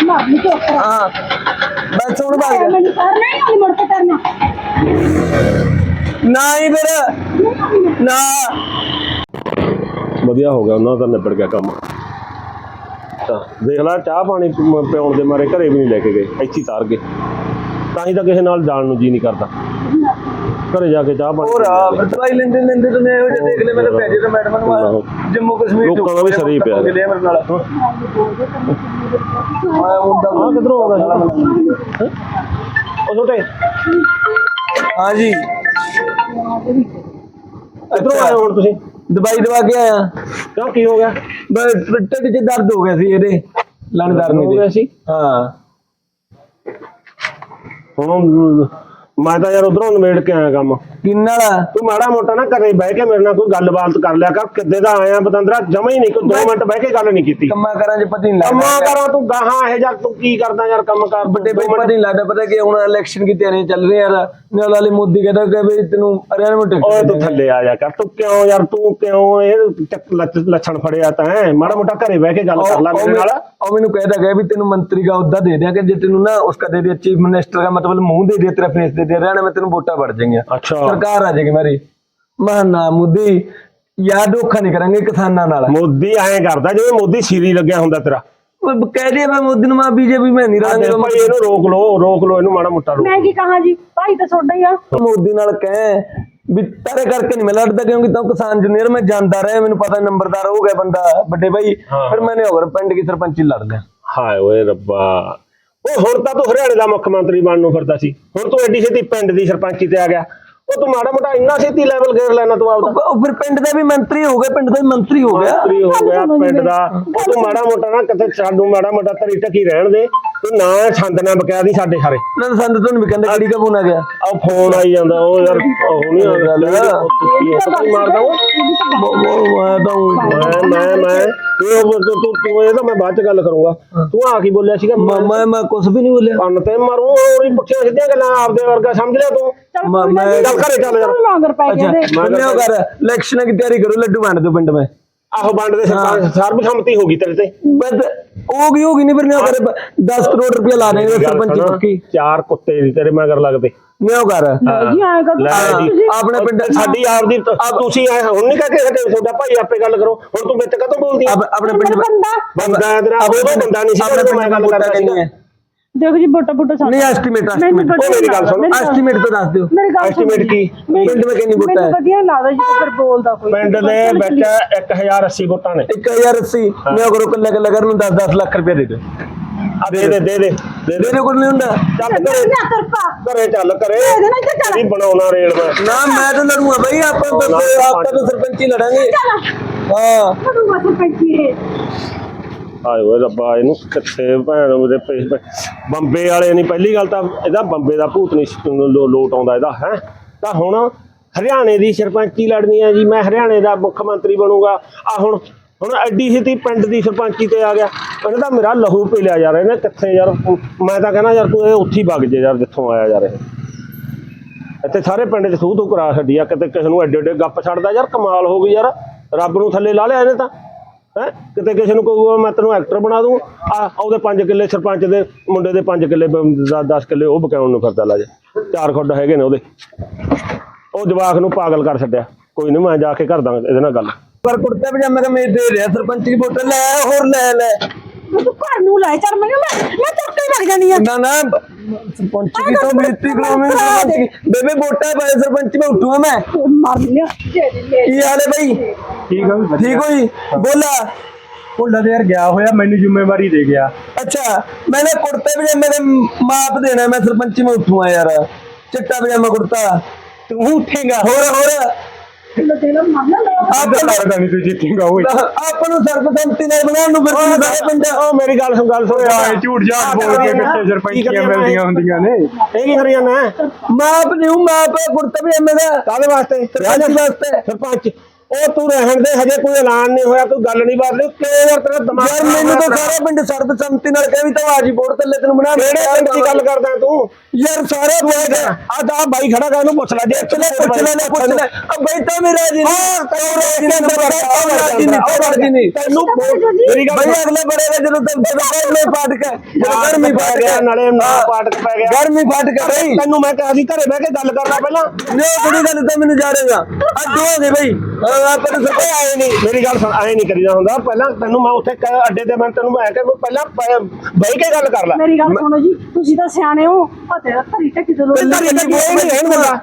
S1: ਮਾਰਨੀ ਤੋਂ ਉੱਪਰ
S2: ਹਾਂ ਬਸ ਹੁਣ ਭਾਗ ਜਾ
S1: ਮੈਨੂੰ ਕਰਨਾ ਹੀ ਨਹੀਂ ਮੁੜ ਕੇ ਕਰਨਾ।
S2: ਨਾ ਹੀ ਫਿਰ। ਨਾ।
S5: ਵਧੀਆ ਹੋ ਗਿਆ ਉਹਨਾਂ ਦਾ ਨਿਬੜ ਗਿਆ ਕੰਮ। ਤਾਂ ਦੇਖ ਲੈ ਚਾਹ ਪਾਣੀ ਪ- ਪਿਆਉਣ ਦੇ ਮਾਰੇ ਘਰੇ ਵੀ ਨਹੀਂ ਲੈ ਕੇ ਗਏ ਇੱਥੇ ਹੀ ਤਾਰ ਗਏ। ਤਾਂ ਹੀ ਤਾਂ ਕਿਸੇ ਨਾਲ ਜਾਣ ਨੂੰ ਜੀ ਨਹੀਂ ਕਰਦਾ। ਘਰੇ ਜਾ ਕੇ ਚਾਹ ਪਾਣੀ
S2: ਹੋਰ ਆ
S5: ਪੀ ਲੈਂਦੇ।
S2: ਦਵਾਈ ਲੈਂਦੇ ਲੈਂਦੇ ਤਾਂ ਮੈਂ ਇਹੋ ਜਿਹਾ ਦੇਖ ਲਿਆ ਮੈਨੂੰ ਪੈਸੇ ਤਾਂ ਮੈਡਮ ਨੂੰ ਆ ਜੰਮੂ ਕਸ਼ਮੀਰ
S5: ਲੋਕਾਂ ਦਾ ਵੀ ਸਰੀ ਪਿਆ।
S2: ਹੋ ਗਿਆ ਮੇਰੇ ਨਾਲ ਮੈਂ ਹੁੰਦਾ
S5: ਆਹ ਕਿਧਰੋਂ ਆ ਗਿਆ ਹੈਂ? ਉਹ ਛੋਟੇ
S2: ਹਾਂ ਜੀ।
S5: ਕਿਧਰੋਂ ਆਏ ਹੁਣ ਤੁਸੀਂ?
S2: ਦਵਾਈ ਦਵਾ ਕੇ ਆਇਆ।
S5: ਕਿਉਂ ਕੀ ਹੋ ਗਿਆ?
S2: ਬਸ ਢਿੱਡ 'ਚ ਦਰਦ ਹੋ ਗਿਆ ਸੀ ਇਹਦੇ। ਲਣਦਾਰ
S5: ਹੋ ਗਿਆ ਸੀ।
S2: ਹਾਂ।
S5: ਹੁਣ ਮੈਂ ਤਾਂ ਯਾਰ ਉਧਰੋਂ ਨਿਬੇੜ ਕੇ ਆਇਆ ਕੰਮ।
S2: ਕਿੰਨਾ
S5: ਤੂੰ ਮਾੜਾ ਮੋਟਾ ਨਾ ਕਰੇ ਬਹਿ ਕੇ ਮੇਰੇ ਨਾਲ ਕੋਈ ਗੱਲਬਾਤ ਕਰ ਲਿਆ ਕਰ। ਕਿੱਦੇ ਦਾ ਆਇਆ ਬਤੰਦਰਾ? ਜਮਾ ਹੀ ਨਹੀਂ ਕੋਈ 2 ਮਿੰਟ ਬਹਿ ਕੇ ਗੱਲ ਨਹੀਂ ਕੀਤੀ।
S2: ਕੰਮ ਕਰਾਂ ਚ ਪਤਾ ਨਹੀਂ ਲੱਗਦਾ ਕੰਮਾਂ
S5: ਕਰਾਂ ਤੂੰ ਗਾਹਾਂ ਇਹ ਜਾਂ ਤੂੰ ਕੀ ਕਰਦਾ ਯਾਰ ਕੰਮ ਕਰ
S2: ਵੱਡੇ ਬਈ ਨਹੀਂ ਲੱਗਦਾ ਪਤਾ ਕਿ ਹੁਣ ਇਲੈਕਸ਼ਨ ਕੀ ਤਿਆਰੀ ਚੱਲ ਰਹੀ ਯਾਰ। ਨਾਲ ਵਾਲੇ ਮੋਦੀ ਕਹਿੰਦਾ ਕਿ ਬਈ ਤੈਨੂੰ ਹਰਿਆਣਾ ਵਿੱਚ
S5: ਓਏ ਤੂੰ ਥੱਲੇ ਆ ਜਾ ਕਰ। ਤੂੰ ਕਿਉਂ ਯਾਰ ਤੂੰ ਕਿਉਂ ਇਹ ਲੱਛਣ ਫੜਿਆ ਤਾਂ ਮਾੜਾ ਮੋਟਾ ਘਰੇ ਬਹਿ ਕੇ ਗੱਲ ਕਰ ਲੈ ਮੇਰੇ ਨਾਲ।
S2: ਉਹ ਮੈਨੂੰ ਕਹਿਦਾ ਗਿਆ ਵੀ ਤੈਨੂੰ ਮੰਤਰੀ ਦਾ ਅਹੁਦਾ ਦੇ ਦਿਆਂ ਕਿ ਜੇ ਤੈਨੂੰ ਨਾ ਉਸ ਕਦੇ ਦੇ ਚੀਫ ਮਿਨਿਸਟਰ ਦਾ ਮਤਲਬ ਮੂੰਹ ਦੇ ਦੇ ਤੇਰਾ ਫੇਸ ਦੇ ਦੇ ਰਹਿਣਾ ਮੈਂ ਤੈਨੂੰ ਵੋਟਾਂ ਵੜ
S5: ਜਾਈਆਂ।
S2: ਸਰਕਾਰ ਆ ਜਾਏਗੀ ਮੇਰੀ ਮੈਂ ਨਾ ਮੁੱਦੀ ਯਾ ਧੋਖਾ ਨਹੀਂ ਕਰਾਂਗੇ ਕਿਸਾਨਾਂ ਨਾਲ।
S5: ਮੋਦੀ ਐਂ ਕਰਦਾ ਜਿਵੇਂ ਮੋਦੀ ਸੀਰੀ ਲੱਗਿਆ ਹੁੰਦਾ ਤੇਰਾ।
S2: ਉਹ ਕਹਿ ਦੇ ਮੈਂ ਮੋਦੀ ਨੂੰ ਮੈਂ ਬੀਜੇਪੀ ਮੈਂ ਨਹੀਂ ਰਹਾਂਗੇ
S5: ਭਾਈ ਇਹਨੂੰ ਰੋਕ ਲੋ ਰੋਕ ਲੋ ਇਹਨੂੰ ਮਾੜਾ ਮੋਟਾ ਰੋਕ
S1: ਮੈਂ ਕੀ ਕਹਾਂ ਜੀ? ਭਾਈ ਤਾਂ ਤੁਹਾਡਾ ਹੀ ਆ।
S2: ਮੋਦੀ ਨਾਲ ਕਹਿ ਵੀ ਤਾਰੇ ਕਰਕੇ ਨਹੀਂ ਮੈਂ ਲੜਦਾ ਕਿਉਂਕਿ ਤਾਂ ਕਿਸਾਨ ਜੂਨੀਅਰ ਮੈਂ ਜਾਂਦਾ ਰਿਹਾ ਮੈਨੂੰ ਪਤਾ ਨੰਬਰਦਾਰ ਹੋ ਗਿਆ ਬੰਦਾ ਵੱਡੇ ਭਾਈ। ਫਿਰ ਮੈਨੇ ਹੋਰ ਪਿੰਡ ਕੀ ਸਰਪੰਚੀ ਲੜ ਲਿਆ
S5: ਹਾਏ ਓਏ ਰੱਬਾ। ਉਹ ਹੁਣ ਤਾਂ ਤੂੰ ਹਰਿਆਣੇ ਦਾ ਮੁੱਖ ਮੰਤਰੀ ਬਣਨ ਨੂੰ ਫਿਰਦਾ ਸੀ। ਹੁਣ ਤੂੰ ਐਡੀ ਛੇਤੀ ਪਿੰਡ ਦੀ ਸਰਪੰਚੀ ਤੇ ਆ ਗਿਆ। ਉਹ ਤੂੰ ਮਾੜਾ ਮੋਟਾ ਇੰਨਾ ਛੇਤੀ ਲੈਵਲ ਗੇਰ ਲੈਣਾ ਤੂੰ ਆਪਦਾ।
S2: ਉਹ ਫਿਰ ਪਿੰਡ ਦਾ ਵੀ ਮੰਤਰੀ ਹੋ ਗਿਆ ਪਿੰਡ ਦਾ ਵੀ ਮੰਤਰੀ ਹੋ ਗਿਆ।
S5: ਮੰਤਰੀ ਹੋ ਗਿਆ ਪਿੰਡ ਦਾ। ਉਹ ਤੂੰ ਮਾੜਾ ਮੋਟਾ ਨਾ ਕਿਤੇ ਸਾਨੂੰ ਮਾੜਾ ਮੋਟਾ ਤਰੀ ਟਕੀ ਰਹਿਣ ਦੇ। ਤੂੰ ਨਾ ਛੰਦ ਨਾ ਬਕਿਆ ਦੀ ਸਾਡੇ ਸਾਰੇ।
S2: ਨਾ ਸੰਦ ਤੋਂ ਵੀ ਕਹਿੰਦੇ ਕਿਹੜੀ ਕਬੂਨ ਆ ਗਿਆ।
S5: ਆ ਫੋਨ ਆਈ ਜਾਂਦਾ ਉਹ ਯਾਰ ਉਹ ਨਹੀਂ ਆ
S2: ਗੱਲ ਆ।
S5: ਕੀ ਮਾਰਦਾ ਉਹ
S2: ਮੈਂ ਤਾਂ
S5: ਮੈਂ ਮੈਂ ਮੈਂ ਤੂੰ ਤੂੰ ਤੂੰ ਤੂੰ ਇਹ ਤਾਂ ਮੈਂ ਬਾਅਦ ਚ ਗੱਲ ਕਰੂੰਗਾ। ਤੂੰ ਆ ਕੀ ਬੋਲਿਆ ਸੀਗਾ?
S2: ਮੈਂ ਮੈਂ- ਮੈਂ ਕੁਝ ਵੀ ਨਹੀਂ ਬੋਲਿਆ।
S5: ਕੰਨ ਤੇ ਮਾਰੂ ਹੋਰ ਹੀ ਪੁੱਠੀਆਂ ਸਿੱਧੀਆਂ ਗੱਲਾਂ ਆਪਦੇ ਵਰਗਾ ਸਮਝ ਲਿਆ ਤੂੰ।
S2: ਮੈਂ-
S5: ਚੱਲ ਘਰੇ ਚੱਲ ਯਾਰ।
S1: ਲਾਂਗਰ ਪੈ ਗਏ
S2: ਉਹ ਕਰ ਇਲੈਕਸ਼ਨ ਦੀ ਤਿਆਰੀ ਕਰੋ ਲੱਡੂ ਵੰਡ ਦਿਓ ਪਿੰਡ ਮੈਂ
S5: ਆਹੋ ਵੰਡ ਦੇ ਸਰਪੰਚ ਸਰਬਸੰਮਤੀ ਹੋ ਗਈ ਤੇਰੇ ਤੇ।
S2: ਬਸ ਹੋ ਗਈ ਹੋਗੀ ਨਹੀਂ ਫਿਰ ਕਰੇ 10 ਕਰੋੜ ਰੁਪਇਆ ਲਾ ਦੇਂਗੇ ਸਰਪੰਚੀ ਪੱਕੀ।
S5: ਚਾਰ ਕੁੱਤੇ ਦੀ ਤੇਰੇ ਮਗਰ ਲੱਗਦੇ।
S2: ਮੈਂ ਉਹ ਕਰ
S1: ਕਰ
S2: ਆਪਣੇ ਪਿੰਡ
S5: ਸਾਡੀ ਆਪਦੀ ਤੁਸੀਂ ਆਏ ਹੁਣ ਨਹੀਂ ਕਹਤੇ ਹਟੇ ਤੁਹਾਡਾ ਭਾਈ ਆਪੇ ਗੱਲ ਕਰੋ। ਹੁਣ ਤੂੰ ਵਿੱਚ ਕਦੋਂ ਬੋਲਦੀ ਆ?
S2: ਆਪ- ਆਪਣੇ ਪਿੰਡ
S1: ਬੰਦਾ
S5: ਬੰਦਾ ਹੈ ਤੇਰਾ ਉਹ ਬੰਦਾ ਨਹੀਂ ਸੀ ਮੈਂ ਗੱਲ ਕਰਦਾ
S1: ਦੇਖੋ ਜੀ ਬੋਟਾ ਬੋਟਾ ਸਾਨੂੰ
S2: ਨਹੀਂ estimate।
S1: ਵਧੀਆ
S5: ਉਹ ਮੇਰੀ ਗੱਲ ਸੁਣੋ,
S2: ਐਸਟੀਮੇਟ ਤਾਂ ਦੱਸ ਦਿਓ।
S1: ਮੇਰੀ ਗੱਲ ਸੁਣੋ
S5: Estimate ਕੀ?
S2: ਪਿੰਡ ਵਿੱਚ ਕਿੰਨੀ
S1: ਮੈਨੂੰ
S2: ਹੈ?
S1: ਵਧੀਆ ਨੀ ਲੱਗਦਾ ਜੀ ਫਿਰ ਬੋਲਦਾ ਕੋਈ।
S5: ਪਿੰਡ ਦੇ ਵਿੱਚ 1080 ਵੋਟਾਂ ਨੇ।
S2: 1080 ਮੈਂ ਅਗਰ ਕੱਲਾ ਕੱਲਾ ਕਰਨ ਨੂੰ 10 10 ਲੱਖ ਰੁਪਏ ਦੇ ਦੇ
S5: ਦੇ ਦੇ ਦੇ ਦੇ ਦੇ। ਦੇ
S2: ਕੋਲ ਨਹੀਂ ਹੁੰਦਾ।
S5: ਚੱਲ ਘਰੇ
S1: ਨਾ ਤਰਪਾ
S5: ਘਰੇ ਚੱਲ ਘਰੇ।
S1: ਦੇ ਦੇਣਾ ਇੱਥੇ ਚੱਲ।
S5: ਨਹੀਂ ਬਣਾਉਣਾ ਰੇਲ
S2: ਨਾ ਮੈਂ ਤਾਂ ਲੜੂਗਾ ਬਈ ਆਪਾਂ ਤਾਂ
S5: ਨਾ,
S2: ਆਪਾਂ ਤਾਂ ਸਰਪੰਚੀ ਲੜਾਂਗੇ। ਹਾਂ।
S1: ਮੈਨੂੰ ਬਸ ਪੈਂਦੀ
S5: ਆਏ ਓਏ ਰੱਬਾ, ਇਹਨੂੰ ਕਿੱਥੇ ਭੈਣ ਮੇਰੇ ਪੇਸ ਬੰਬੇ ਵਾਲੇ ਨਹੀਂ ਪਹਿਲੀ ਗੱਲ ਤਾਂ ਇਹਦਾ ਬੰਬੇ ਦਾ ਭੂਤ ਨਹੀਂ ਲੋ- ਲੋਟ ਆਉਂਦਾ ਇਹਦਾ, ਹੈ? ਤਾਂ ਹੁਣ ਹਰਿਆਣੇ ਦੀ ਸਰਪੰਚੀ ਲੜਨੀ ਹੈ ਜੀ, ਮੈਂ ਹਰਿਆਣੇ ਦਾ ਮੁੱਖ ਮੰਤਰੀ ਬਣੂਗਾ। ਆ ਹੁਣ ਹੁਣ ਐਡੀ ਛੇਤੀ ਪਿੰਡ ਦੀ ਸਰਪੰਚੀ ਤੇ ਆ ਗਿਆ। ਇਹਨੇ ਤਾਂ ਮੇਰਾ ਲਹੂ ਪੀ ਲਿਆ ਯਾਰ, ਇਹਨੇ ਕਿੱਥੇ ਯਾਰ? ਮੈਂ ਤਾਂ ਕਹਿੰਦਾ ਯਾਰ ਤੂੰ ਇਹ ਉੱਥੇ ਹੀ ਵਗ ਜੇ ਯਾਰ, ਜਿੱਥੋਂ ਆਇਆ ਯਾਰ ਇਹ। ਇੱਥੇ ਸਾਰੇ ਪਿੰਡ 'ਚ ਥੂ ਤੂੰ ਕਰਾ ਛੱਡੀ ਆ, ਕਿਤੇ ਕਿਸੇ ਨੂੰ ਐਡੇ ਐਡੇ ਗੱਪ ਛੱਡਦਾ ਯਾਰ, ਕਮਾਲ ਹੋ ਗਈ ਯਾਰ। ਰੱਬ ਨੂੰ ਥੱਲੇ ਲਾ ਲਿਆ ਇਹਨੇ ਤਾਂ। ਹੈ? ਕਿਤੇ ਕਿਸੇ ਨੂੰ ਕਹੂਗਾ, ਮੈਂ ਤੈਨੂੰ ਐਕਟਰ ਬਣਾ ਦੂੰ। ਆ ਉਹਦੇ 5 ਕਿੱਲੇ ਸਰਪੰਚ ਦੇ ਮੁੰਡੇ ਦੇ 5 ਕਿੱਲੇ 10 ਕਿੱਲੇ, ਉਹ ਬਕਾਉਣ ਨੂੰ ਫਿਰਦਾ, ਲਾ ਜਾ। ਚਾਰ ਖੁੱਡ ਹੈਗੇ ਨੇ ਉਹਦੇ। ਉਹ ਜਵਾਕ ਨੂੰ ਪਾਗਲ ਕਰ ਛੱਡਿਆ। ਕੋਈ ਨਹੀਂ ਮੈਂ ਜਾ ਕੇ ਕਰਦਾ ਇਹਦੇ ਨਾਲ ਗੱਲ।
S2: ਪਰ ਕੁੜਤੇ ਪਜਾਮੇ ਦਾ ਮੇਰੇ ਦੇ ਰਿਹਾ, ਸਰਪੰਚ ਦੀ ਵੋਟ ਲੈ, ਹੋਰ ਲੈ ਲੈ।
S1: ਤੂੰ ਘਰ ਨੂੰ ਲੈ ਚੱਲ ਮੈਨੂੰ ਮੈਂ ਮੈਂ ਤੁਰ ਕੇ ਲੱਗ ਜਾਣੀ ਆ
S2: ਨਾ ਨਾ ਸਰਪੰਚ ਕੀ ਤੋਂ ਬੇਇੱਜ਼ਤੀ ਕਰਾਉਣੀ ਸਰਪੰਚ ਕੀ ਬੇਬੇ ਵੋਟਾਂ ਪਾਏ ਸਰਪੰਚ ਮੈਂ ਉੱਠੂਗਾ ਮੈਂ।
S1: ਮਾਰ ਲਿਆ ਦੇ ਦੇ ਲੈ
S2: ਕੀ ਹਾਲ ਹੈ ਬਈ?
S6: ਠੀਕ ਆ
S2: ਠੀਕ ਹੋ ਜੀ? ਬੋਲਾ।
S6: ਭੁੱਲਾ ਤੇ ਯਾਰ ਗਿਆ ਹੋਇਆ ਮੈਨੂੰ ਜ਼ਿੰਮੇਵਾਰੀ ਦੇ ਗਿਆ।
S2: ਅੱਛਾ ਮੈਂ ਨਾ ਕੁੜਤੇ ਪਜਾਮੇ ਦੇ ਮਾਪ ਦੇਣਾ ਮੈਂ ਸਰਪੰਚੀ ਮੈਂ ਉੱਠੂਗਾ ਯਾਰ। ਚਿੱਟਾ ਪਜਾਮਾ ਕੁੜਤਾ।
S6: ਤੂੰ ਉੱਠੇਗਾ।
S2: ਹੋਰ ਹੋਰ।
S1: ਲੈ ਦੇ ਲੈ ਮੰਨ ਲੈ
S2: ਆਪਾਂ ਨੂੰ
S6: ਪਤਾ ਨਹੀਂ ਤੂੰ ਜਿੱਤੇਗਾ ਓਏ
S2: ਆਪਾਂ ਨੂੰ ਸਰਪੰਚੀ ਨਾਲ ਬਣਾਉਣ ਨੂੰ ਫਿਰ ਕੀ ਸਾਰੇ ਪਿੰਡ
S5: ਉਹ ਮੇਰੀ ਗੱਲ ਸੁਣ ਗੱਲ ਸੁਣ
S6: ਆਏ ਝੂਠ ਜਾਟ ਬੋਲਦੀਆਂ ਕਿੱਥੇ ਸਰਪੰਚੀਆਂ ਮਿਲਦੀਆਂ ਹੁੰਦੀਆਂ ਨੇ।
S5: ਇਹ ਕੀ ਕਰੀ ਜਾਂਦਾ
S2: ਮਾਪ ਨਹੀਂ ਮਾਪ ਕੁੜਤੇ ਪਜਾਮੇ ਦਾ
S5: ਕਾਹਦੇ ਵਾਸਤੇ?
S2: ਸਰਪੰਚ। ਵਾਸਤੇ
S5: ਸਰਪੰਚ। ਉਹ ਤੂੰ ਰਹਿਣ ਦੇ ਹਜੇ ਕੋਈ ਐਲਾਨ ਨਹੀਂ ਹੋਇਆ ਕੋਈ ਗੱਲ ਨਹੀਂ ਬਾਤ ਨਹੀਂ ਕਿਉਂ ਯਾਰ ਤੇਰਾ ਦਿਮਾਗ
S2: ਯਾਰ ਮੈਨੂੰ ਤਾਂ ਸਾਰਾ ਪਿੰਡ ਸਰਬਸੰਮਤੀ ਨਾਲ ਕਹਿ ਵੀ ਤਾਂ ਆਜੀ ਵੋਟ ਥੱਲੇ ਤੈਨੂੰ ਬਣਾ
S5: ਕਿਹੜੇ ਪਿੰਡ ਦੀ ਗੱਲ ਕਰਦਾ ਤੂੰ?
S2: ਯਾਰ ਸਾਰੇ ਪਿੰਡ
S5: ਆ। ਦਾ ਬਾਈ ਖੜਾ ਕਰ ਇਹਨੂੰ ਪੁੱਛ ਲੈ ਜੇ
S2: ਪੁੱਛ ਲੈ ਪੁੱਛ ਲੈ ਪੁੱਛ ਲੈ। ਆ ਬਈ ਤਾਂ ਮੇਰਾ ਜੀ
S5: ਹਾਂ ਤੈਨੂੰ ਰਾਜੀ ਨਹੀਂ
S2: ਰਾਜੀ ਨਹੀਂ ਨਹੀਂ।
S5: ਤੈਨੂੰ ਮੇਰੀ ਗੱਲ
S2: ਬਈ ਅਗਲੇ ਬੜੇਗਾ ਜਦੋਂ ਤੱਕ ਜਦੋਂ ਗਰਮੀ ਫਾਟ ਕੇ ਜਦੋਂ ਗਰਮੀ ਫਾਟ
S5: ਗਿਆ ਨਾਲੇ ਨਾ ਪਾਟਕ ਪੈ ਗਿਆ।
S2: ਗਰਮੀ ਫਾਟ ਕੇ ਬਈ।
S5: ਤੈਨੂੰ ਮੈਂ ਕਿਹਾ ਸੀ ਘਰੇ ਬਹਿ ਕੇ ਗੱਲ ਕਰਨਾ ਪਹਿਲਾਂ।
S2: ਨੇ ਬੜੀ ਗੱਲ ਤਾਂ ਮੈਨੂੰ ਜਾ ਰਹੇਗਾ ਅੱਜ ਹੋ ਗਏ ਬਈ। ਆਪਾਂ ਨੂੰ ਸਭ ਆਏ ਨਹੀਂ
S5: ਮੇਰੀ ਗੱਲ ਸੁਣ ਐ ਨਹੀਂ ਕਰੀਦਾ ਹੁੰਦਾ। ਪਹਿਲਾਂ ਤੈਨੂੰ ਮੈਂ ਉੱਥੇ ਅੱਡੇ ਤੇ ਮੈਂ ਤੈਨੂੰ ਮੈਂ ਕਿਹਾ ਵੀ ਪਹਿਲਾਂ ਪ- ਬਹਿ ਕੇ ਗੱਲ ਕਰ ਲੈ।
S1: ਮੇਰੀ ਗੱਲ ਸੁਣੋ ਜੀ ਤੁਸੀਂ ਤਾਂ ਸਿਆਣੇ ਹੋ। ਆ ਤੇਰਾ ਧਰੀ ਟੱਕੀ ਤੇ ਲੋਕ
S2: ਪਹਿਲਾਂ
S5: ਤੇਰੀ ਤਾਂ ਕੋਈ ਨਹੀਂ ਰਹਿਣ ਦਿੰਦਾ।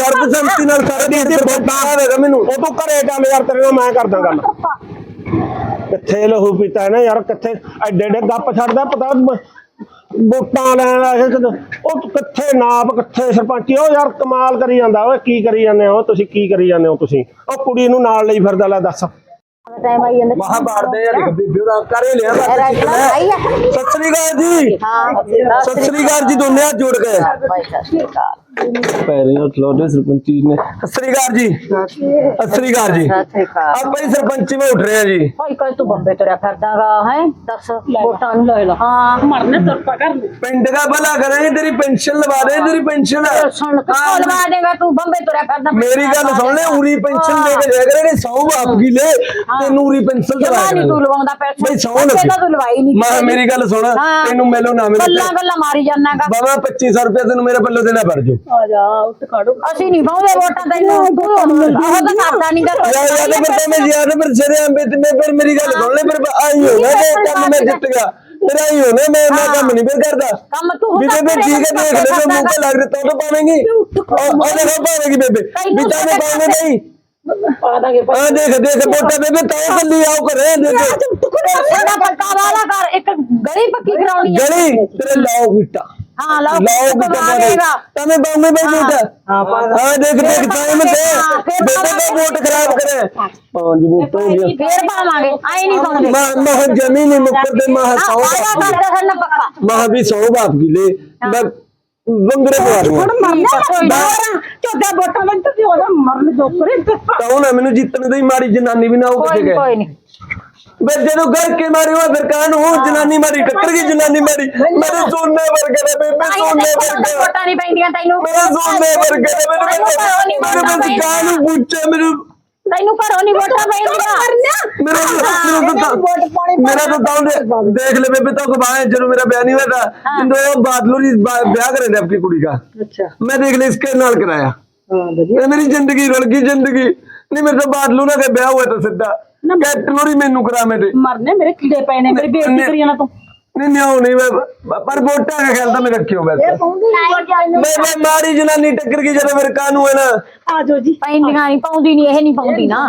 S2: ਸਰਬਸੰਮਤੀ ਨਾਲ ਸਾਰੇ ਦੇਸ਼ ਦੇ ਵੋਟਾਂ ਆਵੇਗਾ ਮੈਨੂੰ।
S5: ਉਹ ਤੂੰ ਘਰੇ ਚੱਲ ਯਾਰ ਤੇਰੇ ਨਾਲ ਮੈਂ ਕਰਦਾ ਗੱਲ। ਕਿੱਥੇ ਲਹੂ ਪੀਤਾ ਹੈ ਨਾ ਯਾਰ ਕਿੱਥੇ ਐਡੇ ਐਡੇ ਗੱਪ ਛੱਡਦਾ ਪਤਾ ਮ- ਵੋਟਾਂ ਲੈਣ ਆ ਕਿਤੇ- ਉਹ ਕਿੱਥੇ ਨਾਪ, ਕਿੱਥੇ ਸਰਪੰਚੀ? ਉਹ ਯਾਰ ਕਮਾਲ ਕਰੀ ਜਾਂਦਾ ਓਏ, ਕੀ ਕਰੀ ਜਾਂਦੇ ਹੋ? ਤੁਸੀਂ ਕੀ ਕਰੀ ਜਾਂਦੇ ਹੋ ਤੁਸੀਂ? ਉਹ ਕੁੜੀ ਨੂੰ ਨਾਲ ਲਈ ਫਿਰਦਾ, ਲੈ ਦੱਸ।
S7: ਟਾਈਮ ਆਈ ਜਾਂਦਾ
S2: ਮਹਾ ਬਾੜਦੇ ਯਾਰ ਬੀਬੀ ਉਹ ਕਰੇ ਲਿਆ
S7: ਰਾਈਟ ਨਾ ਆਈ ਆ
S2: ਸਤਿ ਸ੍ਰੀ ਅਕਾਲ ਜੀ
S7: ਹਾਂ
S2: ਸਤਿ ਸ੍ਰੀ ਅਕਾਲ ਜੀ ਦੋਨੇ ਹੱਥ ਜੋੜ ਕੇ
S7: ਭਾਈ ਸਤਿ ਸ਼੍ਰੀ ਅਕਾਲ
S2: ਪੈਰੀਆਂ ਖਲੋਦੇ ਸਰਪੰਚੀ ਨੇ ਸਤਿ ਸ੍ਰੀ ਅਕਾਲ ਜੀ ਸਤਿ ਸ੍ਰੀ ਅਕਾਲ ਜੀ
S7: ਸਤਿ ਸ਼੍ਰੀ ਅਕਾਲ
S2: ਆਪਾਂ ਹੀ ਸਰਪੰਚੀ ਮੈਂ ਉੱਠ ਰਹੇ ਆ ਜੀ
S7: ਭਾਈ ਕੱਲ ਤੂੰ ਬੰਬੇ ਤੁਰਿਆ ਫਿਰਦਾਗਾ ਹੈ ਦੱਸ ਵੋਟਾਂ ਨੂੰ ਲੈ ਲਾ ਹਾਂ
S1: ਮਰਨੇ ਤਰਪਾ ਕਰ ਨੂੰ
S2: ਪਿੰਡ ਦਾ ਭਲਾ ਕਰਾਂਗੇ ਤੇਰੀ ਪੈਨਸ਼ਨ ਲਵਾ ਦੇ ਤੇਰੀ ਪੈਨਸ਼ਨ
S7: ਸੁਣ ਕਿੱਥੋਂ ਲਵਾ ਦੇਗਾ ਤੂੰ ਬੰਬੇ ਤੁਰਿਆ ਫਿਰਦਾ
S2: ਮੇਰੀ ਗੱਲ ਸੁਣ ਲੈ ਉਰੀ ਪੈਨਸ਼ਨ ਦੇ ਕੇ ਜਾਇਆ ਕਰੇ ਸੌ ਬਾਪ ਕੀ ਲੈ
S5: ਤੈਨੂੰ ਉਰੀ ਪੈਨਸਲ
S7: ਜਮਾ
S5: ਚਲਾ
S7: ਨਹੀਂ ਤੂੰ ਲਵਾਉਂਦਾ ਪੈਸੇ
S5: ਬਈ ਸੌਂ
S7: ਅੱਗੇ
S5: ਲੱਗੇ।
S7: ਤਾਂ ਤੂੰ ਲਵਾਈ ਨਹੀਂ
S5: ਮਾਂ ਮੇਰੀ ਗੱਲ ਸੁਣ। ਤੈਨੂੰ ਮਿਲੋ ਨਾ ਮਿਲੋ
S7: ਗੱਲਾਂ ਗੱਲਾਂ ਮਾਰੀ ਜਾਣਾਗਾ
S5: ਬਾਬਾ 2500 ਰੁਪਏ ਤੈਨੂੰ ਮੇਰੇ ਪੱਲੇ ਦੇਣਾ ਪੜ ਜੂ
S1: ਆ ਜਾ ਉੱਠ ਖੜੋ
S7: ਅਸੀਂ ਨਹੀਂ ਪਾਉਂਦੇ ਵੋਟਾਂ ਤੈਨੂੰ। ਤੂੰ ਉਹ ਤਾਂ ਕਰਦਾ ਨਹੀਂ ਗਾ।
S5: ਯਾਰ ਯਾਰ ਤੇ ਫਿਰ ਮੈਂ ਯਾਰ ਫਿਰ ਸਿਰੇ ਅੰਬੇ ਤੇ ਫਿਰ ਮੇਰੀ ਗੱਲ ਸੁਣ ਲੈ ਫਿਰ ਆਈ ਹੋ ਨਾ ਤੇ ਕੰਮ ਮੈਂ ਜਿੱਤ ਗਿਆ। ਫਿਰ ਆਈ ਹੋ ਨਾ ਮੈਂ ਮੈਂ ਕੰਮ ਨਹੀਂ ਫਿਰ ਕਰਦਾ।
S7: ਕੰਮ ਤੂੰ ਤਾਂ
S5: ਬੇਬੇ ਠੀਕ ਹੈ ਦੇਖ ਲੈ ਜੋ ਮੂੰਹ ਤੇ ਲੱਗ ਰਿਹਾ ਤਾਂ ਪਾਵੇਂਗੀ ਉਹ ਦੇਖੋ ਪਾਵੇਂਗੀ ਬੇਬੇ। ਵੀ ਤਾਂ ਮੈਂ ਪਾਉਂਗੇ ਨਹੀਂ।
S1: ਪਾ ਦਾਂਗੇ
S5: ਆ ਦੇਖ ਦੇਖ ਮੋਟਾ ਬੇਬੇ ਤਾਂ ਕੱਲੀ ਆਉ ਕਰੇ ਦੇਖ
S7: ਇਹਦਾ ਪੱਕਾ ਵਾਲਾ ਕਰ ਇੱਕ ਗਲੀ ਪੱਕੀ ਕਰਾਉਣੀ ਹੈ
S5: ਗਲੀ? ਤੇਰੇ ਲਾਓ ਬਿੱਟਾ।
S7: ਹਾਂ ਲਾਓ
S5: ਲਾਓ
S7: ਪੱਕਾ
S5: ਬਿੱਟਾ
S7: ਮਾਰੇਗਾ
S5: ਤਵੇਂ ਬਾਉਂਗੇ ਬਈ ਬੇਟਾ।
S1: ਹਾਂ ਪਾ
S5: ਹਾਂ ਦੇਖ ਦੇਖ ਟਾਈਮ ਤੇ
S7: ਹਾਂ, ਫਿਰ
S5: ਬੇਬੇ ਦਾ ਵੋਟ ਖਰਾਬ ਕਰੇ। ਪੰਜ ਵੋਟ ਹੋ ਗਿਆ
S7: ਫੇਰ ਪਾਵਾਂਗੇ ਆਈ ਨਹੀਂ ਪਾਉਂਦੇ।
S5: ਮਾਂ ਮਾਂ ਜ਼ਮੀਨ ਹੀ ਮੁੱਕਰਦੇ ਮਾਂ
S7: ਹਾਂ
S5: ਸੌ ਬਾਪ ਵੀ ਬੰਗਰੇ ਦੂੰਗਾ।
S1: ਹੁਣ ਮਰਨਾ ਬਾਰਾਂ ਚੌਦਾ ਵੋਟਾਂ ਵਿੱਚ ਤੁਸੀਂ ਉਹਦਾ ਮਰਨ ਜੋ ਕਰੇ
S5: ਤਾਂ ਉਹ ਨਾ ਮੈਨੂੰ ਜਿੱਤਣ ਦੀ ਮਾਰੀ ਜਨਾਨੀ ਵੀ ਨਾ ਉਹ ਕਿੱਥੇ ਗਏ।
S7: ਕੋਈ ਨਹੀਂ
S5: ਬੇ ਜਦੋਂ ਘਰ ਕੇ ਮਾਰੇ ਹੋਏ ਫਿਰ ਕਾਨ ਹੋ। ਜਨਾਨੀ ਮਾਰੀ ਟੱਕਰ ਗਈ ਜਨਾਨੀ ਮਾਰੀ? ਮੇਰੇ ਸੋਨੇ ਵਰਗੇ ਨੇ ਬੇਬੇ ਸੋਨੇ ਵਰਗੇ।
S7: ਵੋਟਾਂ ਨਹੀਂ ਪੈਂਦੀਆਂ ਤੈਨੂੰ
S5: ਮੇਰੇ ਸੋਨੇ ਵਰਗੇ ਨੇ ਮੇਰੇ ਮੇਰੇ ਮੇਰੇ ਕਾਨ ਨੂੰ ਪੁੱਛੇ ਮੇਰੇ
S7: ਤੈਨੂੰ ਘਰੋਂ ਨਹੀਂ ਵੋਟਾਂ ਪੈਂਦੀਆਂ
S5: ਮੇਰਾ ਮੇਰਾ ਤਾਂ ਮੇਰਾ ਤਾਂ ਤਾਂ ਦੇ- ਦੇਖ ਲੈ ਬੇਬੇ ਤਾਂ ਗਵਾਏ ਜਦੋਂ ਮੇਰਾ ਵਿਆਹ नहीं हुआ था जिंदो वो बादलों की ब्याह करे थे अपनी कुड़ी का
S1: ਅੱਛਾ
S5: मैं देख ले इसके नाल कराया
S1: ਹਾਂ ਵਧੀਆ
S5: ये मेरी जिंदगी रुल गई जिंदगी नहीं मेरे तो बादलों ना के ब्याह हुआ था सीधा कैटलोरी मेनू करा मेरे
S1: ਮਰਨੇ ਮੇਰੇ ਕੀੜੇ ਪਏ ਨੇ ਮੇਰੀ ਬੇਇੱਜ਼ਤੀ ਕਰੀ ਜਾਣਾ ਤੂੰ
S7: ਨਹੀਂ ਨਿਆਉ ਨਹੀਂ
S1: ਮੈਂ ਪਰ ਵੋਟਾਂ ਦਾ ਖਿਆਲ ਤਾਂ
S5: ਮੈਂ ਰੱਖਿਓ ਵੈਸੇ। ਮੈਂ ਮੈਂ ਮਾਰੀ ਜਨਾਨੀ ਟੱਕਰ ਗਈ
S1: ਜਦੋਂ
S5: ਮੇਰੇ
S1: ਕਾਨੂੰ ਹੈ ਨਾ।
S7: ਆ ਜੀ। ਪੈਂਦੀਆਂ ਨਹੀਂ ਪਾਉਂਦੀ ਨਹੀਂ ਇਹ ਨਹੀਂ ਪਾਉਂਦੀ ਨਾ।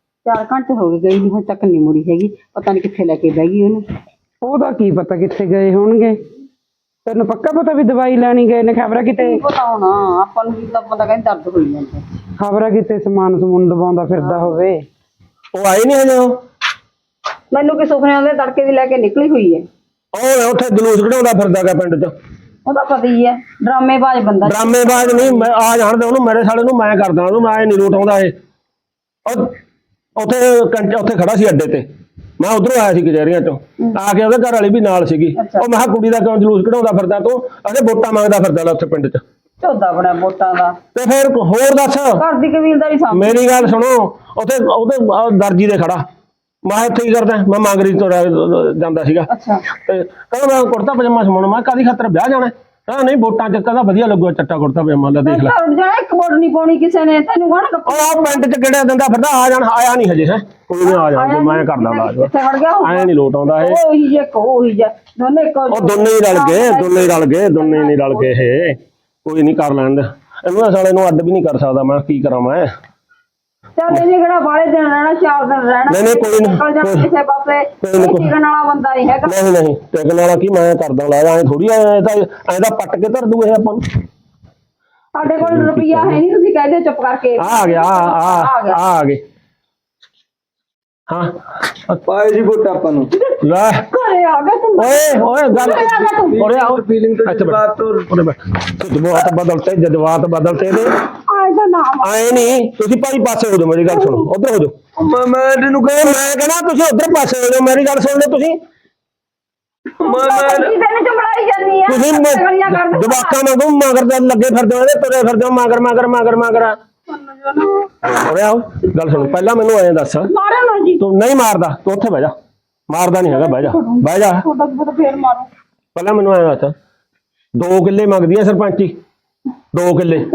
S3: ਚਾਰ ਘੰਟੇ ਹੋ ਗਏ ਗਈ ਨੂੰ ਹਜੇ ਤੱਕ ਨਹੀਂ ਮੁੜੀ ਹੈਗੀ। ਪਤਾ ਨਹੀਂ ਕਿੱਥੇ ਲੈ ਕੇ ਬਹਿ ਗਈ ਉਹਨੂੰ।
S8: ਉਹਦਾ ਕੀ ਪਤਾ ਕਿੱਥੇ ਗਏ ਹੋਣਗੇ। ਤੈਨੂੰ ਪੱਕਾ ਪਤਾ ਵੀ ਦਵਾਈ ਲੈਣੀ ਗਏ ਨੇ ਖਬਰਾਂ ਕਿਤੇ?
S3: ਪਤਾ ਹੋਣਾ ਆਪਾਂ ਨੂੰ ਕੀ ਤਾਂ ਪਤਾ ਕਹਿੰਦੇ ਦਰਦ ਹੋਈ ਜਾਂਦਾ।
S8: ਖਬਰਾਂ ਕਿਤੇ ਸਮਾਨ ਸਮੂਨ ਦਵਾਉਂਦਾ ਫਿਰਦਾ ਹੋਵੇ।
S5: ਉਹ ਆਏ ਨਹੀਂ ਹਜੇ ਉਹ?
S3: ਮੈਨੂੰ ਕਿ ਸੁਪਨਿਆਂ ਦੇ ਤੜਕੇ ਦੀ ਲੈ ਕੇ ਨਿਕਲੀ ਹੋਈ ਹੈ।
S5: ਉਹ ਉੱਥੇ ਜਲੂਸ ਕਢਾਉਂਦਾ ਫਿਰਦਾਗਾ ਪਿੰਡ 'ਚ।
S3: ਉਹਦਾ ਪਤਾ ਹੀ ਹੈ ਡਰਾਮੇਬਾਜ਼ ਬੰਦਾ।
S5: ਡਰਾਮੇਬਾਜ਼ ਨਹੀਂ ਮੈਂ ਆ ਜਾਣਦੇ ਉਹਨੂੰ ਮੇਰੇ ਸਾਲੇ ਨੂੰ ਮੈਂ ਕਰਦਾ ਉਹਨੂੰ ਮੈਂ ਨਹੀਂ ਲੋਟ ਆਉਂਦਾ ਇਹ। ਉਹ ਉੱਥੇ ਕੰਟ- ਉੱਥੇ ਖੜਾ ਸੀ ਅੱਡੇ ਤੇ। ਮੈਂ ਉਧਰੋਂ ਆਇਆ ਸੀ ਕਚਹਿਰੀਆਂ ਚੋਂ। ਆ ਕੇ ਉਹਦੇ ਘਰ ਵਾਲੀ ਵੀ ਨਾਲ ਸੀਗੀ। ਉਹ ਮੈਂ ਕਿਹਾ ਕੁੜੀ ਦਾ ਕਿਉਂ ਜਲੂਸ ਕਢਾਉਂਦਾ ਫਿਰਦਾ ਤੂੰ? ਅਰੇ ਵੋਟਾਂ ਮੰਗਦਾ ਫਿਰਦਾ ਲੈ ਉੱਥੇ ਪਿੰਡ 'ਚ।
S3: ਝੋਦਾ ਬਣਾ ਵੋਟਾਂ ਦਾ।
S5: ਤੇ ਫਿਰ ਹੋਰ ਦੱਸ।
S3: ਘਰ ਦੀ ਕਬੀਲਦਾਰੀ ਸਾਂਭ।
S5: ਮੇਰੀ ਗੱਲ ਸੁਣੋ ਉੱਥੇ ਉਹਦੇ ਆਹ ਦਰਜੀ ਦੇ ਖੜਾ। ਮੈਂ ਇੱਥੇ ਕੀ ਕਰਦਾ? ਮੈਂ ਮੰਗਰੀ ਤੋਂ ਰਹਿ- ਜਾਂਦਾ ਸੀਗਾ।
S3: ਅੱਛਾ।
S5: ਤੇ ਕਹਿੰਦਾ ਮੈਂ ਕੁੜਤਾ ਪਜਾਮਾ ਸਮਾਉਣਾ। ਮੈਂ ਕਾਦੀ ਖਾਤਰ ਵਿਆਹ ਜਾਣਾ? ਕਹਿੰਦਾ ਨਹੀਂ ਵੋਟਾਂ ਚ ਕਹਿੰਦਾ ਵਧੀਆ ਲੱਗੂਗਾ ਚੱਟਾ ਕੁੜਤਾ ਪਜਾਮਾ ਲੈ ਦੇਖ ਲੈ।
S3: ਉੱਡ ਜਾਣਾ ਇੱਕ ਵੋਟ ਨਹੀਂ ਪਾਉਣੀ ਕਿਸੇ ਨੇ ਤੈਨੂੰ ਕਹਣ
S5: ਉਹ ਆ ਪਿੰਡ ਚ ਕਿਹੜਾ ਦਿੰਦਾ ਫਿਰਦਾ ਆ ਜਾਣ ਆਇਆ ਨਹੀਂ ਹਜੇ ਹੈ। ਕੋਈ ਨਹੀਂ ਆ ਜਾਣ ਮੈਂ ਕਰਦਾ ਲਾਜ
S3: ਕਿੱਥੇ ਵੜ ਗਿਆ
S5: ਐ ਨਹੀਂ ਲੋਟ ਆਉਂਦਾ ਇਹ।
S3: ਉਹੀ ਜੇ ਉਹੀ ਜੇ ਦੋਨੇ ਇੱਕੋ
S5: ਉਹ ਦੋਨੇ ਹੀ ਰਲ ਗਏ ਦੋਨੇ ਹੀ ਰਲ ਗਏ ਦੋਨੇ ਹੀ ਨਹੀਂ ਰਲ ਗਏ ਇਹ। ਕੋਈ ਨਹੀਂ ਕਰ ਲੈਣ ਦੇ। ਇਹਨੂੰ ਇਹ ਸਾਲੇ ਨੂੰ ਅੱਡ ਵੀ ਨਹੀਂ ਕਰ ਸਕਦਾ ਮੈਂ ਕੀ ਕਰਾਂ ਮੈਂ?
S3: ਚੱਲ ਇਹਨੇ ਕਿਹੜਾ ਬਾਲੇ ਦਿਨ ਰਹਿਣਾ ਚਾਰ ਦਿਨ ਰਹਿਣਾ
S5: ਨਹੀਂ, ਨਹੀਂ, ਕੋਈ ਨੀ,
S3: ਨਿਕਲ
S5: ਕੋਈ-
S3: ਕਿਸੇ ਪਾਸੇ
S5: ਕੋਈ ਨੀ,
S3: ਇਹ
S5: ਕੋਈ-
S3: ਟਿਕਣ ਵਾਲਾ ਬੰਦਾ ਨਹੀਂ ਹੈਗਾ।
S5: ਨਹੀਂ ਨਹੀਂ ਟਿਕਣ ਵਾਲਾ ਕੀ ਮੈਂ ਕਰਦਾ ਲਾਜ ਐ ਥੋੜੀ ਐ ਤਾਂ ਐ ਤਾਂ ਪੱਟ ਕੇ ਧਰ ਦੂ ਇਹ ਆਪਾਂ ਨੂੰ।
S3: ਸਾਡੇ ਕੋਲ ਰੁਪਈਆ ਹੈ ਨਹੀਂ ਤੁਸੀਂ ਕਹਦੇ ਚੁੱਪ ਕਰਕੇ।
S5: ਆ ਆ ਗਿਆ ਆ ਆ
S3: ਆ ਗਿਆ।
S5: ਆ ਆ ਗਏ। ਹਾਂ।
S2: ਪਾਏ ਜੀ ਵੋਟ ਆਪਾਂ ਨੂੰ।
S5: ਲੈ।
S3: ਘਰੇ ਆ ਗਿਆ ਤੂੰ।
S5: ਓਏ ਓਏ ਗੱਲ
S3: ਘਰੇ ਆ ਗਿਆ ਤੂੰ।
S5: ਓਰੇ ਆਓ।
S2: ਫੀਲਿੰਗ ਤੋਂ
S5: ਅੱਛਾ
S2: ਜਜ਼ਬਾਤ ਤੋਂ
S5: ਬੈਠ। ਜਜ਼ਬਾਤ ਬਦਲਤੇ ਜਜ਼ਬਾਤ ਬਦਲਤੇ ਨੇ
S3: ਦਾ ਨਾਮ
S5: ਆਏ ਨਹੀਂ ਤੁਸੀਂ ਭਾਈ ਪਾਸੇ ਹੋ ਜਾਓ ਮੇਰੀ ਗੱਲ ਸੁਣੋ ਉਧਰ ਹੋ ਜਾਓ। ਮੈਂ ਮੈਂ ਤੈਨੂੰ ਕਹੇ ਮੈਂ ਕਹਣਾ ਤੁਸੀਂ ਉਧਰ ਪਾਸੇ ਹੋ ਜਾਓ ਮੇਰੀ ਗੱਲ ਸੁਣ ਲਓ ਤੁਸੀਂ। ਮੈਂ ਮੈਂ
S3: ਕੀ ਤੈਨੂੰ ਚਮੜਾਈ ਜਾਂਦੀ ਆ
S5: ਤੁਸੀਂ
S3: ਗਲੀਆਂ ਕਰਦੇ
S5: ਜਵਾਕਾਂ ਵਾਂਗੂ ਮਗਰ ਦੇ ਲੱਗੇ ਫਿਰਦੇ ਹੋ ਇਹਦੇ ਤੁਰੇ ਫਿਰਦੇ ਹੋ ਮਗਰ ਮਗਰ ਮਗਰ ਮਗਰ। ਓਰੇ ਆਓ ਗੱਲ ਸੁਣ ਪਹਿਲਾਂ ਮੈਨੂੰ ਐਂ ਦੱਸ।
S3: ਮਾਰਨ ਨਾ ਜੀ।
S5: ਤੂੰ ਨਹੀਂ ਮਾਰਦਾ ਤੂੰ ਉੱਥੇ ਬਹਿ ਜਾ। ਮਾਰਦਾ ਨਹੀਂ ਹੈਗਾ ਬਹਿ ਜਾ। ਬਹਿ ਜਾ।
S3: ਤੁਹਾਡਾ ਤਾਂ ਫੇਰ ਮਾਰੋ।
S5: ਪਹਿਲਾਂ ਮੈਨੂੰ ਐਂ ਦੱਸ। ਦੋ ਕਿੱਲੇ ਮੰਗਦੀ ਆ ਸਰਪੰਚੀ। ਦੋ ਕਿੱਲੇ।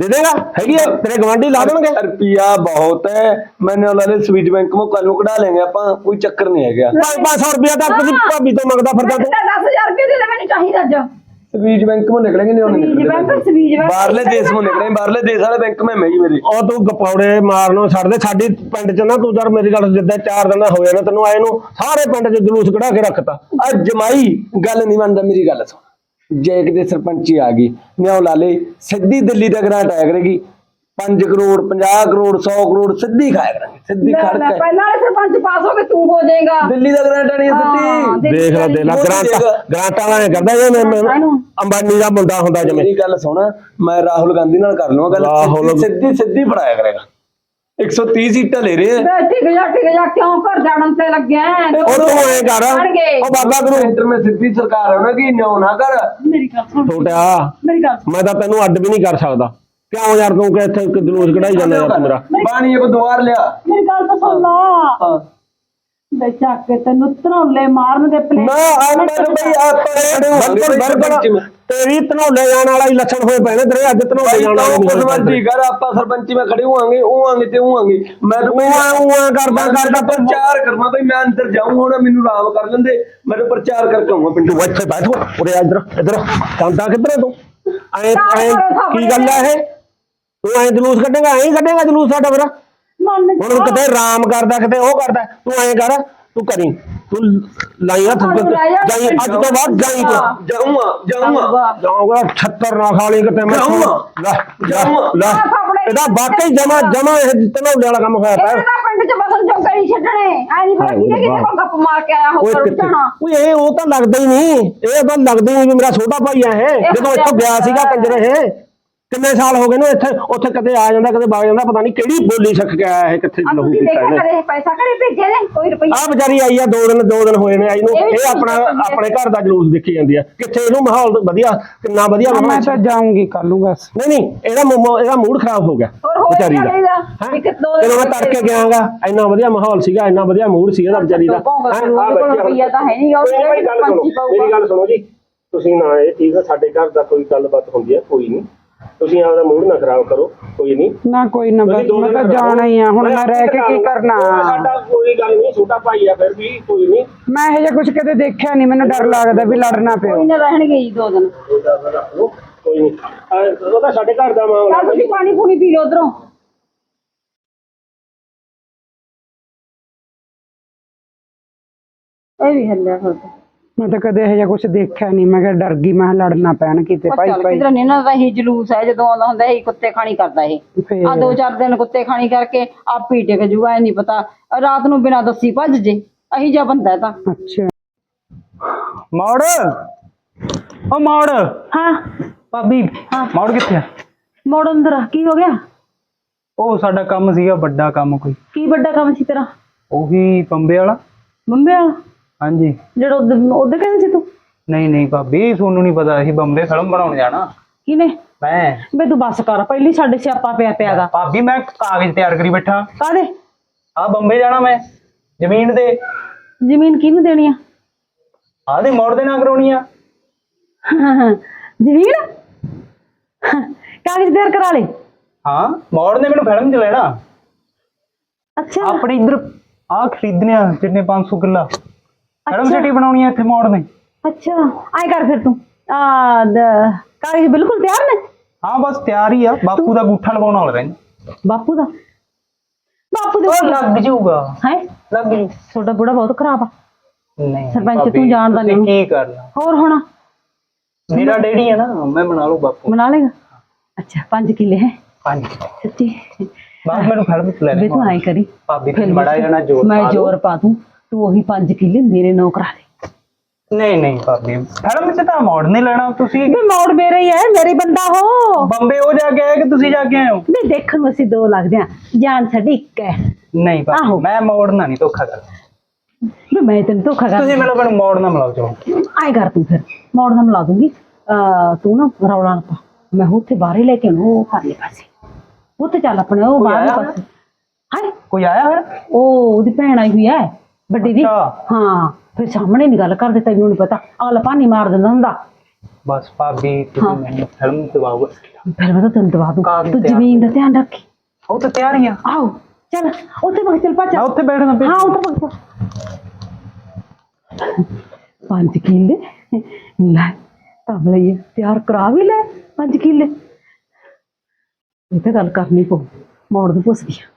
S5: दे देगा हैगी है, तेरे गवांडी ला देंगे
S2: रुपया बहुत है मैंने ਉਹਨਾਂ ਨੇ ਸਵੀਟ ਬੈਂਕ ਮੋਂ ਕੱਲ ਨੂੰ ਕਢਾ ਲੈਂਗੇ ਆਪਾਂ ਕੋਈ ਚੱਕਰ ਨਹੀਂ ਹੈਗਾ।
S5: 500 ਰੁਪਇਆ ਤਾਂ ਤੁਸੀਂ ਭਾਬੀ ਤੋਂ ਮੰਗਦਾ ਫਿਰਦਾ ਤੂੰ।
S3: 10000 ਰੁਪਏ ਦੇ ਮੈਨੂੰ ਚਾਹੀਦਾ ਅੱਜ।
S2: ਸਵੀਟ ਬੈਂਕ ਮੋਂ ਨਿਕਲेंगे ਨਹੀਂ
S3: ਉਹਨੇ
S2: ਸਵੀਜ
S3: ਬੈਂਕ ਸਵੀਜ ਬੈਂਕ।
S2: ਬਾਹਰਲੇ ਦੇਸ਼ ਮੋਂ ਨਿਕਲेंगे ਬਾਹਰਲੇ ਦੇਸ਼ ਵਾਲੇ ਬੈਂਕ ਮੈਂ ਮੈਂ ਮੇਰੇ।
S5: ਉਹ ਤੂੰ ਗਪੌੜੇ ਮਾਰਨੋਂ ਛੱਡ ਦੇ ਸਾਡੀ ਪਿੰਡ ਚ ਨਾ ਤੂੰ ਦਰ ਮੇਰੀ ਗੱਲ ਜਿੱਦਾਂ ਚਾਰ ਦਿਨ ਹੋਇਆ ਨਾ ਤੈਨੂੰ ਆਏ ਨੂੰ ਸਾਰੇ ਪਿੰਡ ਚ ਜਲੂਸ ਕਢਾ ਕੇ ਰੱਖਤਾ।
S2: ਆ ਜਮਾਈ ਗੱਲ ਨਹੀਂ ਮੰਨਦਾ ਮੇਰੀ ਗੱਲ ਸੁਣ। ਜੇ ਕਿਤੇ ਸਰਪੰਚੀ ਆ ਗਈ ਨਿਉ ਲਾ ਲੇ ਸਿੱਧੀ ਦਿੱਲੀ ਦਾ ਗ੍ਰਾਂਟ ਆਇਆ ਕਰੇਗੀ। 5 ਕਰੋੜ 50 ਕਰੋੜ 100 ਕਰੋੜ ਸਿੱਧੀ ਖਾਇਆ ਕਰਾਂਗੇ ਸਿੱਧੀ ਖੜ ਕੇ।
S3: ਪਹਿਲਾਂ ਵਾਲੇ ਸਰਪੰਚ ਪਾਸ ਹੋ ਕੇ ਤੂੰ ਹੋ ਜਾਏਗਾ।
S2: ਦਿੱਲੀ ਦਾ ਗ੍ਰਾਂਟ ਆਣੀ ਸਿੱਧੀ।
S5: ਦੇਖ ਲੈ ਦੇਖ ਲੈ ਗ੍ਰਾਂਟਾਂ। ਗ੍ਰਾਂਟਾਂ ਵਾਲੇ ਕਰਦਾ ਜੇ ਮੈਂ ਮੈਂ ਅੰਬਾਨੀ ਦਾ ਮੁੰਡਾ ਹੁੰਦਾ ਜਿਵੇਂ।
S2: ਮੇਰੀ ਗੱਲ ਸੁਣ ਮੈਂ ਰਾਹੁਲ ਗਾਂਧੀ ਨਾਲ ਕਰ ਲਵਾਂ ਗੱਲ ਸਿੱਧੀ- ਸਿੱਧੀ ਸਿੱਧੀ ਪੜਾਇਆ ਕਰੇਗਾ। 130 ਸੀਟਾਂ ਲੈ ਰਹੇ ਆ।
S3: ਬੇ ਟਿਕ ਜਾ ਟਿਕ ਜਾ ਕਿਉਂ ਘਰ ਜਾਣ ਤੇ ਲੱਗਿਆ? ਹੈ?
S5: ਉਹ ਤੂੰ ਐ ਕਰ। ਉਹ ਬਾਬਾ ਗੁਰੂ
S2: ਸੈਂਟਰ में ਸਿੱਧੀ ਸਰਕਾਰ ਹੈ ਨਾ ਕਿ ਨਿਉ ਨਾ ਕਰ।
S1: ਮੇਰੀ ਗੱਲ ਸੁਣ।
S5: ਛੋਟਿਆ
S1: ਮੇਰੀ ਗੱਲ ਸੁਣ।
S5: ਮੈਂ ਤਾਂ ਤੈਨੂੰ ਅੱਡ ਵੀ ਨਹੀਂ ਕਰ ਸਕਦਾ। ਕਿਉਂ ਯਾਰ ਤੂੰ ਕਿ ਇੱਥੇ ਇੱਕ ਜਲੂਸ ਕਢਾਈ ਜਾਂਦਾ ਯਾਰ ਤੂੰ ਮੇਰਾ।
S2: ਬਾਣੀ ਇਹ ਦੁਆਰ ਲਿਆ।
S1: ਮੇਰੀ ਗੱਲ ਤਾਂ ਸੁਣ ਲਾ।
S2: ਹਾਂ।
S1: ਕੇ ਤੈਨੂੰ ਧਰੌਲੇ ਮਾਰਨ ਦੇ ਪਲੇ
S2: ਨਾ ਬਈ ਹੋਵਾਂਗੇ
S5: ਬਿਲਕੁਲ
S2: ਬਈ ਸਰਪੰਚ
S5: ਬਿਲਕੁਲ
S2: ਮੈਂ
S5: ਤੇਰੀ ਧਨੌਲੇ ਜਾਣ ਵਾਲਾ ਹੀ ਲੱਛਣ ਹੋਏ ਪਏ ਨੇ ਤੇਰੇ ਅੱਜ ਧਨੌਲੇ ਜਾਣ ਵਾਲਾ
S2: ਉਹ ਮਰਜ਼ੀ ਕਰ ਆਪਾਂ ਸਰਪੰਚੀ ਮੈਂ ਖੜੇ ਹੋਵਾਂਗੇ ਉਹ ਆਂਗੇ ਤੇ ਉਹ ਆਂਗੇ। ਮੈਂ ਤਾਂ
S5: ਉਹ ਉਹ ਕਰਦਾ ਕਰਦਾ ਪਰ
S2: ਪ੍ਰਚਾਰ ਕਰਨਾ ਬਈ ਮੈਂ ਅੰਦਰ ਜਾਊਂ ਹੁਣ ਮੈਨੂੰ ਆਰਾਮ ਕਰ ਲੈਂਦੇ ਮੈਂ ਤਾਂ ਪ੍ਰਚਾਰ ਕਰਕੇ ਆਉਂਗਾ ਪਿੰਡ।
S5: ਤੂੰ ਇੱਥੇ ਬੈਠ ਉਰੇ ਆ ਇੱਧਰ ਇੱਧਰ। ਕਾਂਦਾ ਕਿੱਧਰ ਹੈ ਤੂੰ ਐ ਐ ਕੀ ਗੱਲ ਹੈ ਇਹ? ਤੂੰ ਐ ਜਲੂਸ ਕੱਢੇਗਾ ਐਂ ਹੀ ਕੱਢੇਗਾ ਜਲੂਸ ਸਾਡਾ
S1: ਮੰਨ
S5: ਹੁਣ ਕਿਤੇ ਰਾਮ ਕਰਦਾ ਕਿਤੇ ਉਹ ਕਰਦਾ ਤੂੰ ਐਂ ਕਰ ਤੂੰ ਕਰੀ। ਤੂੰ ਲਾਈ ਹੱਥ ਜਾਈ ਅੱਜ ਤੋਂ ਬਾਅਦ ਜਾਈ ਤੂੰ।
S2: ਜਾਊਂਗਾ ਜਾਊਂਗਾ
S5: ਜਾਊਗਾ। 76 ਨਾ ਖਾਲੀ ਕਿਤੇ ਮੈਂ
S2: ਜਾਊਂਗਾ।
S5: ਲੈ ਲੈ ਲੈ। ਇਹਦਾ ਵਾਕਈ ਜਮਾ ਜਮਾ ਇਹ ਵਾਲਾ ਕੰਮ ਹੋਇਆ ਪਿਆ।
S3: ਇਹਨੇ ਤਾਂ ਪਿੰਡ ਚ ਬਸਣ ਜੋਗੇ ਨਹੀਂ ਛੱਡਣੇ। ਐ ਨਹੀਂ ਪਤਾ
S5: ਹਾਏ
S3: ਕਿਹਨੇ ਕਿਹਨੇ
S5: ਵਾਹ।
S3: ਕੋਲ ਗੱਪ ਮਾਰ ਕੇ ਆਇਆ
S5: ਓਏ
S3: ਹੋਊਗਾ
S5: ਕਿੱਥੇ?
S3: ਉੱਠਣਾ
S5: ਓਏ ਇਹ ਉਹ ਤਾਂ ਲੱਗਦਾ ਹੀ ਨਹੀਂ। ਇਹ ਤਾਂ ਲੱਗਦਾ ਹੀ ਨਹੀਂ ਵੀ ਮੇਰਾ ਛੋਟਾ ਭਾਈ ਆ ਇਹ। ਜਦੋਂ ਇੱਥੋਂ ਗਿਆ ਸੀਗਾ ਕੰਜਰ ਇਹ। ਕਿੰਨੇ ਸਾਲ ਹੋ ਗਏ ਨੇ ਇੱਥੇ? ਉੱਥੇ ਕਦੇ ਆ ਜਾਂਦਾ ਕਦੇ ਵਗ ਜਾਂਦਾ ਪਤਾ ਨਹੀਂ ਕਿਹੜੀ ਬੋਲੀ ਸਿੱਖ ਕੇ ਆਇਆ ਇਹ ਕਿੱਥੇ
S3: ਆ
S5: ਲਹੂ
S3: ਤੁਸੀਂ
S5: ਪੀਤਾ
S3: ਦੇਖਿਆ
S5: ਇਹਨੇ।
S3: ਕਰੇ ਪੈਸਾ ਕਰੇ ਭੇਜੇ ਨੇ ਕੋਈ ਰੁਪਈਆ?
S5: ਆ ਵਿਚਾਰੀ ਆਈ ਆ ਦੋ ਦਿਨ ਦੋ ਦਿਨ ਹੋਏ ਨੇ ਆਈ ਨੂੰ।
S3: ਇਹ ਵੀ
S5: ਇਹ ਆਪਣਾ
S3: ਠੀਕ।
S5: ਆਪਣੇ ਘਰ ਦਾ ਜਲੂਸ ਦੇਖੀ ਜਾਂਦੀ ਆ। ਕਿੱਥੇ ਇਹਨੂੰ ਮਾਹੌਲ ਵਧੀਆ ਕਿੰਨਾ ਵਧੀਆ
S9: ਮੈਂ ਤਾਂ ਜਾਊਂਗੀ ਕੱਲ ਨੂੰ ਬਸ।
S5: ਨਹੀਂ ਨਹੀਂ ਇਹਦਾ ਮੋ- ਇਹਦਾ ਮੂਡ ਖਰਾਬ ਹੋ ਗਿਆ
S3: ਹੋਰ ਹੋ
S5: ਵਿਚਾਰੀ ਦਾ।
S3: ਜਾਏਗਾ
S5: ਹੈਂ?
S3: ਇੱਕ ਦੋ
S5: ਜਦੋਂ ਮੈਂ ਤੜਕੇ ਗਿਆਗਾ ਇੰਨਾ ਵਧੀਆ ਮਾਹੌਲ ਸੀਗਾ ਇੰਨਾ ਵਧੀਆ ਮੂਡ ਸੀ ਇਹਦਾ ਵਿਚਾਰੀ ਦਾ। ਹੈਂ? ਆਹ
S3: ਕੋਲ
S5: ਆ।
S3: ਰੁਪਈਆ ਤਾਂ ਹੈ ਨੀ ਗਾ, ਉਹ
S5: ਮੇਰੀ ਗੱਲ ਸੁਣੋ
S3: ਪੰਛੀ ਪਾਊਗਾ।
S5: ਮੇਰੀ ਗੱਲ ਸੁਣੋ ਜੀ। ਤੁਸੀਂ ਨਾ ਇਹ ਚੀਜ਼ ਸਾਡੇ ਘਰ ਦਾ ਕੋਈ ਗੱਲਬਾਤ ਹੁੰਦੀ ਹੈ ਕੋਈ ਨਹੀਂ। ਤੁਸੀਂ ਆਪਦਾ ਮੂਡ ਨਾ ਖਰਾਬ ਕਰੋ ਕੋਈ ਨਹੀਂ।
S9: ਨਾ ਕੋਈ ਨਾ ਬਸ ਮੈਂ ਤਾਂ। ਜਾਣਾ ਹੀ ਆ ਹੁਣ ਮੈਂ ਰਹਿ ਕੇ ਕੀ ਕਰਨਾ?
S5: ਸਾਡਾ ਕੋਈ ਗੱਲ ਨਹੀਂ ਛੋਟਾ ਭਾਈ ਆ ਫਿਰ ਵੀ ਕੋਈ ਨਹੀਂ।
S9: ਮੈਂ ਇਹ ਜਿਹਾ ਕੁਝ ਕਦੇ ਦੇਖਿਆ ਨਹੀਂ ਮੈਨੂੰ ਡਰ ਲੱਗਦਾ ਵੀ ਲੜਨਾ ਪਿਓ
S3: ਕੋਈ ਨਾ ਰਹਿਣਗੇ ਜੀ ਦੋ ਦਿਨ।
S5: ਕੋਈ ਨਹੀਂ। ਉਹ ਤਾਂ ਸਾਡੇ ਘਰ ਦਾ ਮਾਮਲਾ
S3: ਚੱਲ ਤੁਸੀਂ ਪਾਣੀ ਪੂਣੀ ਪੀ ਲਓ ਉਧਰੋਂ। ਇਹ ਵੀ ਹੱਲਿਆ ਫਿਰ ਤਾਂ।
S9: ਮੈਂ ਤਾਂ ਕਦੇ ਇਹ ਜਿਹਾ ਕੁਝ ਦੇਖਿਆ ਨਹੀਂ। ਮੈਂ ਕਿਹਾ ਡਰ ਗਈ ਮੈਂ ਕਿਹਾ ਲੜਨਾ ਪੈਣ ਕਿਤੇ। ਭਾਈ ਭਾਈ।
S3: ਕਿਧਰ ਨਹੀਂ ਇਹਨਾਂ ਦਾ ਹੀ ਜਲੂਸ ਹੈ ਜਦੋਂ ਆਉਂਦਾ ਹੁੰਦਾ ਇਹ ਕੁੱਤੇ ਖਾਣੀ ਕਰਦਾ ਇਹ। ਆ ਦੋ ਚਾਰ ਦਿਨ ਕੁੱਤੇ ਖਾਣੀ ਕਰਕੇ ਆਪ ਹੀ ਟਿਕ ਜੂਗਾ ਇਹ ਨਹੀਂ ਪਤਾ। ਰਾਤ ਨੂੰ ਬਿਨਾਂ ਦੱਸੀ ਭੱਜ ਜੇ। ਅਹੀ ਜਾ ਬੰਦਾ ਤਾਂ।
S9: ਅੱਛਾ। ਮੋੜ। ਓ ਮੋੜ।
S1: ਹਾਂ।
S9: ਭਾਬੀ ਮੋੜ ਕਿੱਥੇ ਆ?
S1: ਮੋੜ ਅੰਦਰ ਆ, ਕੀ ਹੋ ਗਿਆ?
S9: ਉਹ ਸਾਡਾ ਕੰਮ ਸੀਗਾ ਵੱਡਾ ਕੰਮ ਕੋਈ।
S1: ਕੀ ਵੱਡਾ ਕੰਮ ਸੀ ਤੇਰਾ?
S9: ਉਹੀ ਪੰਬੇ ਵਾਲਾ।
S1: ਮੰਮੇ ਵਾਲਾ?
S9: ਹਾਂਜੀ।
S1: ਜਿਹੜਾ ਉਹਦੇ ਕਹਿੰਦੇ ਸੀ ਤੂੰ?
S9: ਨਹੀਂ ਨਹੀਂ ਭਾਬੀ ਤੁਹਾਨੂੰ ਨਹੀਂ ਪਤਾ ਅਸੀਂ ਬੰਬੇ ਫਿਲਮ ਬਣਾਉਣ ਜਾਣਾ।
S1: ਕਿਨੇ
S9: ਮੈਂ।
S1: ਬੇ ਤੂੰ ਬੱਸ ਕਰ ਪਹਿਲੀ ਸਾਡੇ ਸਿਆਪਾ ਪਿਆ ਪਿਆਗਾ
S9: ਭਾਬੀ ਮੈਂ ਕਾਗਜ਼ ਤਿਆਰ ਕਰੀ ਬੈਠਾ।
S1: ਕਾਦੇ
S9: ਆ ਬੰਬੇ ਜਾਣਾ ਮੈਂ ਜ਼ਮੀਨ ਦੇ
S1: ਜ਼ਮੀਨ ਕਿਹਨੂੰ ਦੇਣੀ ਆ?
S9: ਆਦੇ ਮੋੜ ਦੇ ਨਾ ਕਰਾਉਣੀ ਆ।
S1: ਜ਼ਮੀਨ? ਕਾਗਜ਼ ਤਿਆਰ ਕਰਾ ਲੈ।
S9: ਹਾਂ ਮੋੜ ਨੇ ਮੈਨੂੰ ਫਿਲਮ ਚ ਲੈਣਾ।
S1: ਅੱਛਾ।
S9: ਆਪਣੇ ਇੱਧਰ ਆ ਖਰੀਦਨੇ ਆ ਜਿੰਨੇ 500 ਕਿੱਲਾ।
S1: ਅੱਛਾ।
S9: ਸਿਟੀ ਬਣਾਉਣੀ ਆ ਇੱਥੇ ਮੋੜ ਨੇ।
S1: ਅੱਛਾ ਆਏ ਕਰ ਫਿਰ ਤੂੰ। ਆ ਦ- ਕਾਗਜ਼ ਬਿਲਕੁਲ ਤਿਆਰ ਨੇ?
S9: ਹਾਂ ਬਸ ਤਿਆਰ ਹੀ ਆ। ਬਾਪੂ ਦਾ ਗੂਠਾ ਲਵਾਉਣ ਵਾਲਾ ਰਹਿੰਦਾ।
S1: ਬਾਪੂ ਦਾ? ਬਾਪੂ ਦੇ
S9: ਉਹ ਲੱਗ ਜਾਊਗਾ।
S1: ਹੈ?
S9: ਲੱਗ ਜੂ
S1: ਤੁਹਾਡਾ ਬੁੜਾ ਬਹੁਤ ਖਰਾਬ ਆ।
S9: ਨਹੀਂ
S1: ਸਰਪੰਚ ਤੂੰ ਜਾਣਦਾ ਨਹੀਂ।
S9: ਕੀ ਕਰਨਾ?
S1: ਹੋਰ ਹੁਣ?
S9: ਮੇਰਾ ਡੈਡੀ ਹੈ ਨਾ ਮੈਂ ਬਣਾ ਲੂ ਬਾਪੂ।
S1: ਬਣਾ ਲੇਗਾ ਅੱਛਾ 5 ਕਿੱਲੇ ਹੈ?
S9: ਹਾਂਜੀ
S1: ਸੱਚੀ?
S9: ਬਾਪ ਮੈਨੂੰ ਚ ਲੈ
S1: ਵੇ
S9: ਲੈ
S1: ਤੂੰ ਆਏ ਕਰੀ।
S9: ਭਾਬੀ
S1: ਫਿਰ
S9: ਤੂੰ ਬੜਾ ਜਣਾ ਜ਼ੋਰ
S1: ਮੈਂ। ਜ਼ੋਰ ਪਾ ਦੂੰ। ਤੂੰ ਉਹੀ 5 ਕਿੱਲੇ ਮੇਰੇ ਨੌ ਕਰਾ ਦੇ।
S9: ਨਹੀਂ ਨਹੀਂ ਭਾਬੀ। ਫਿਲਮ ਚ ਤਾਂ ਮੋੜ ਨਹੀਂ ਲੈਣਾ। ਤੁਸੀਂ
S1: ਵੀ ਮੋੜ ਮੇਰੇ ਹੀ ਹੈ ਮੇਰੇ ਬੰਦਾ ਹੋ।
S9: ਬੰਬੇ ਉਹ ਜਾ ਕੇ ਆਏ ਕਿ ਤੁਸੀਂ ਜਾ ਕੇ ਆਏ ਹੋ?
S1: ਵੀ ਦੇਖਣ ਨੂੰ ਅਸੀਂ ਦੋ ਲੱਗਦੇ ਆ ਜਾਨ ਸਾਡੀ ਇੱਕ ਹੈ।
S9: ਨਹੀਂ ਭਾਬੀ। ਮੈਂ ਮੋੜਨਾ ਨਹੀਂ ਧੋਖਾ ਕਰ
S1: ਵੀ ਮੈਂ ਤੈਨੂੰ ਧੋਖਾ ਕਰ
S9: ਤੁਸੀਂ ਮੈਨੂੰ ਮੈਨੂੰ ਮੋੜਨਾ ਮਿਲਾਓ ਚਲੋ।
S1: ਆਏ ਕਰ ਤੂੰ ਫਿਰ। ਮੋੜ ਨਾ ਮਿਲਾ ਦੂੰਗੀ। ਤੂੰ ਨਾ ਰੌਲਾ ਨਾ ਪਾ। ਮੈਂ ਉੱਥੇ ਬਾਹਰ ਹੀ ਲੈ ਕੇ ਉਹ ਪਰਲੇ ਪਾਸੇ। ਉੱਥੇ ਚੱਲ ਆਪਣੇ ਉਹ ਬਾਹਰਲੇ? ਪਾਸੇ। ਹਾਏ
S9: ਕੋਈ ਆਇਆ ਫਿਰ
S1: ਉਹ ਉਹਦੀ ਭੈਣ ਆਈ ਹੋਈ ਹੈ। ਵੱਡੀ ਦੀ?
S9: ਅੱਛਾ।
S1: ਹਾਂ ਫਿਰ ਸਾਹਮਣੇ ਨਹੀਂ ਗੱਲ ਕਰਦੇ ਤੈਨੂੰ ਨਹੀਂ ਪਤਾ। ਅਗਲਾ ਪਾਣੀ ਮਾਰ ਦਿੰਦਾ ਹੁੰਦਾ।
S9: ਬਸ ਭਾਬੀ ਤੁਸੀਂ। ਮੈਨੂੰ ਫਿਲਮ ਦਵਾਓ
S1: ਫਿਰ ਮੈਂ ਤਾਂ ਤੈਨੂੰ ਦਵਾ ਦੂੰ। ਤੂੰ
S9: ਤਿਆਰ?
S1: ਜ਼ਮੀਨ ਦਾ ਧਿਆਨ ਰੱਖੀ।
S9: ਉਹ ਤਾਂ ਤਿਆਰ ਹੀ ਆ।
S1: ਆਓ ਚੱਲ ਉੱਥੇ ਬਗ ਚੱਲ ਪਾ ਚੱਲ
S9: ਉੱਥੇ ਬੈਠਣਾ
S1: ਹਾਂ ਉੱਧਰ ਬਗ ਪੰਜ ਕਿੱਲੇ। ਲੈ ਤਬ ਲਈ ਤਿਆਰ ਕਰਾ ਵੀ ਲੈ ਪੰਜ ਕਿੱਲੇ। ਇਹ ਤਾਂ ਗੱਲ ਕਰਨੀ ਪਊ। ਮੋੜ ਨੂੰ ਪੁੱਛਦੀ ਆ।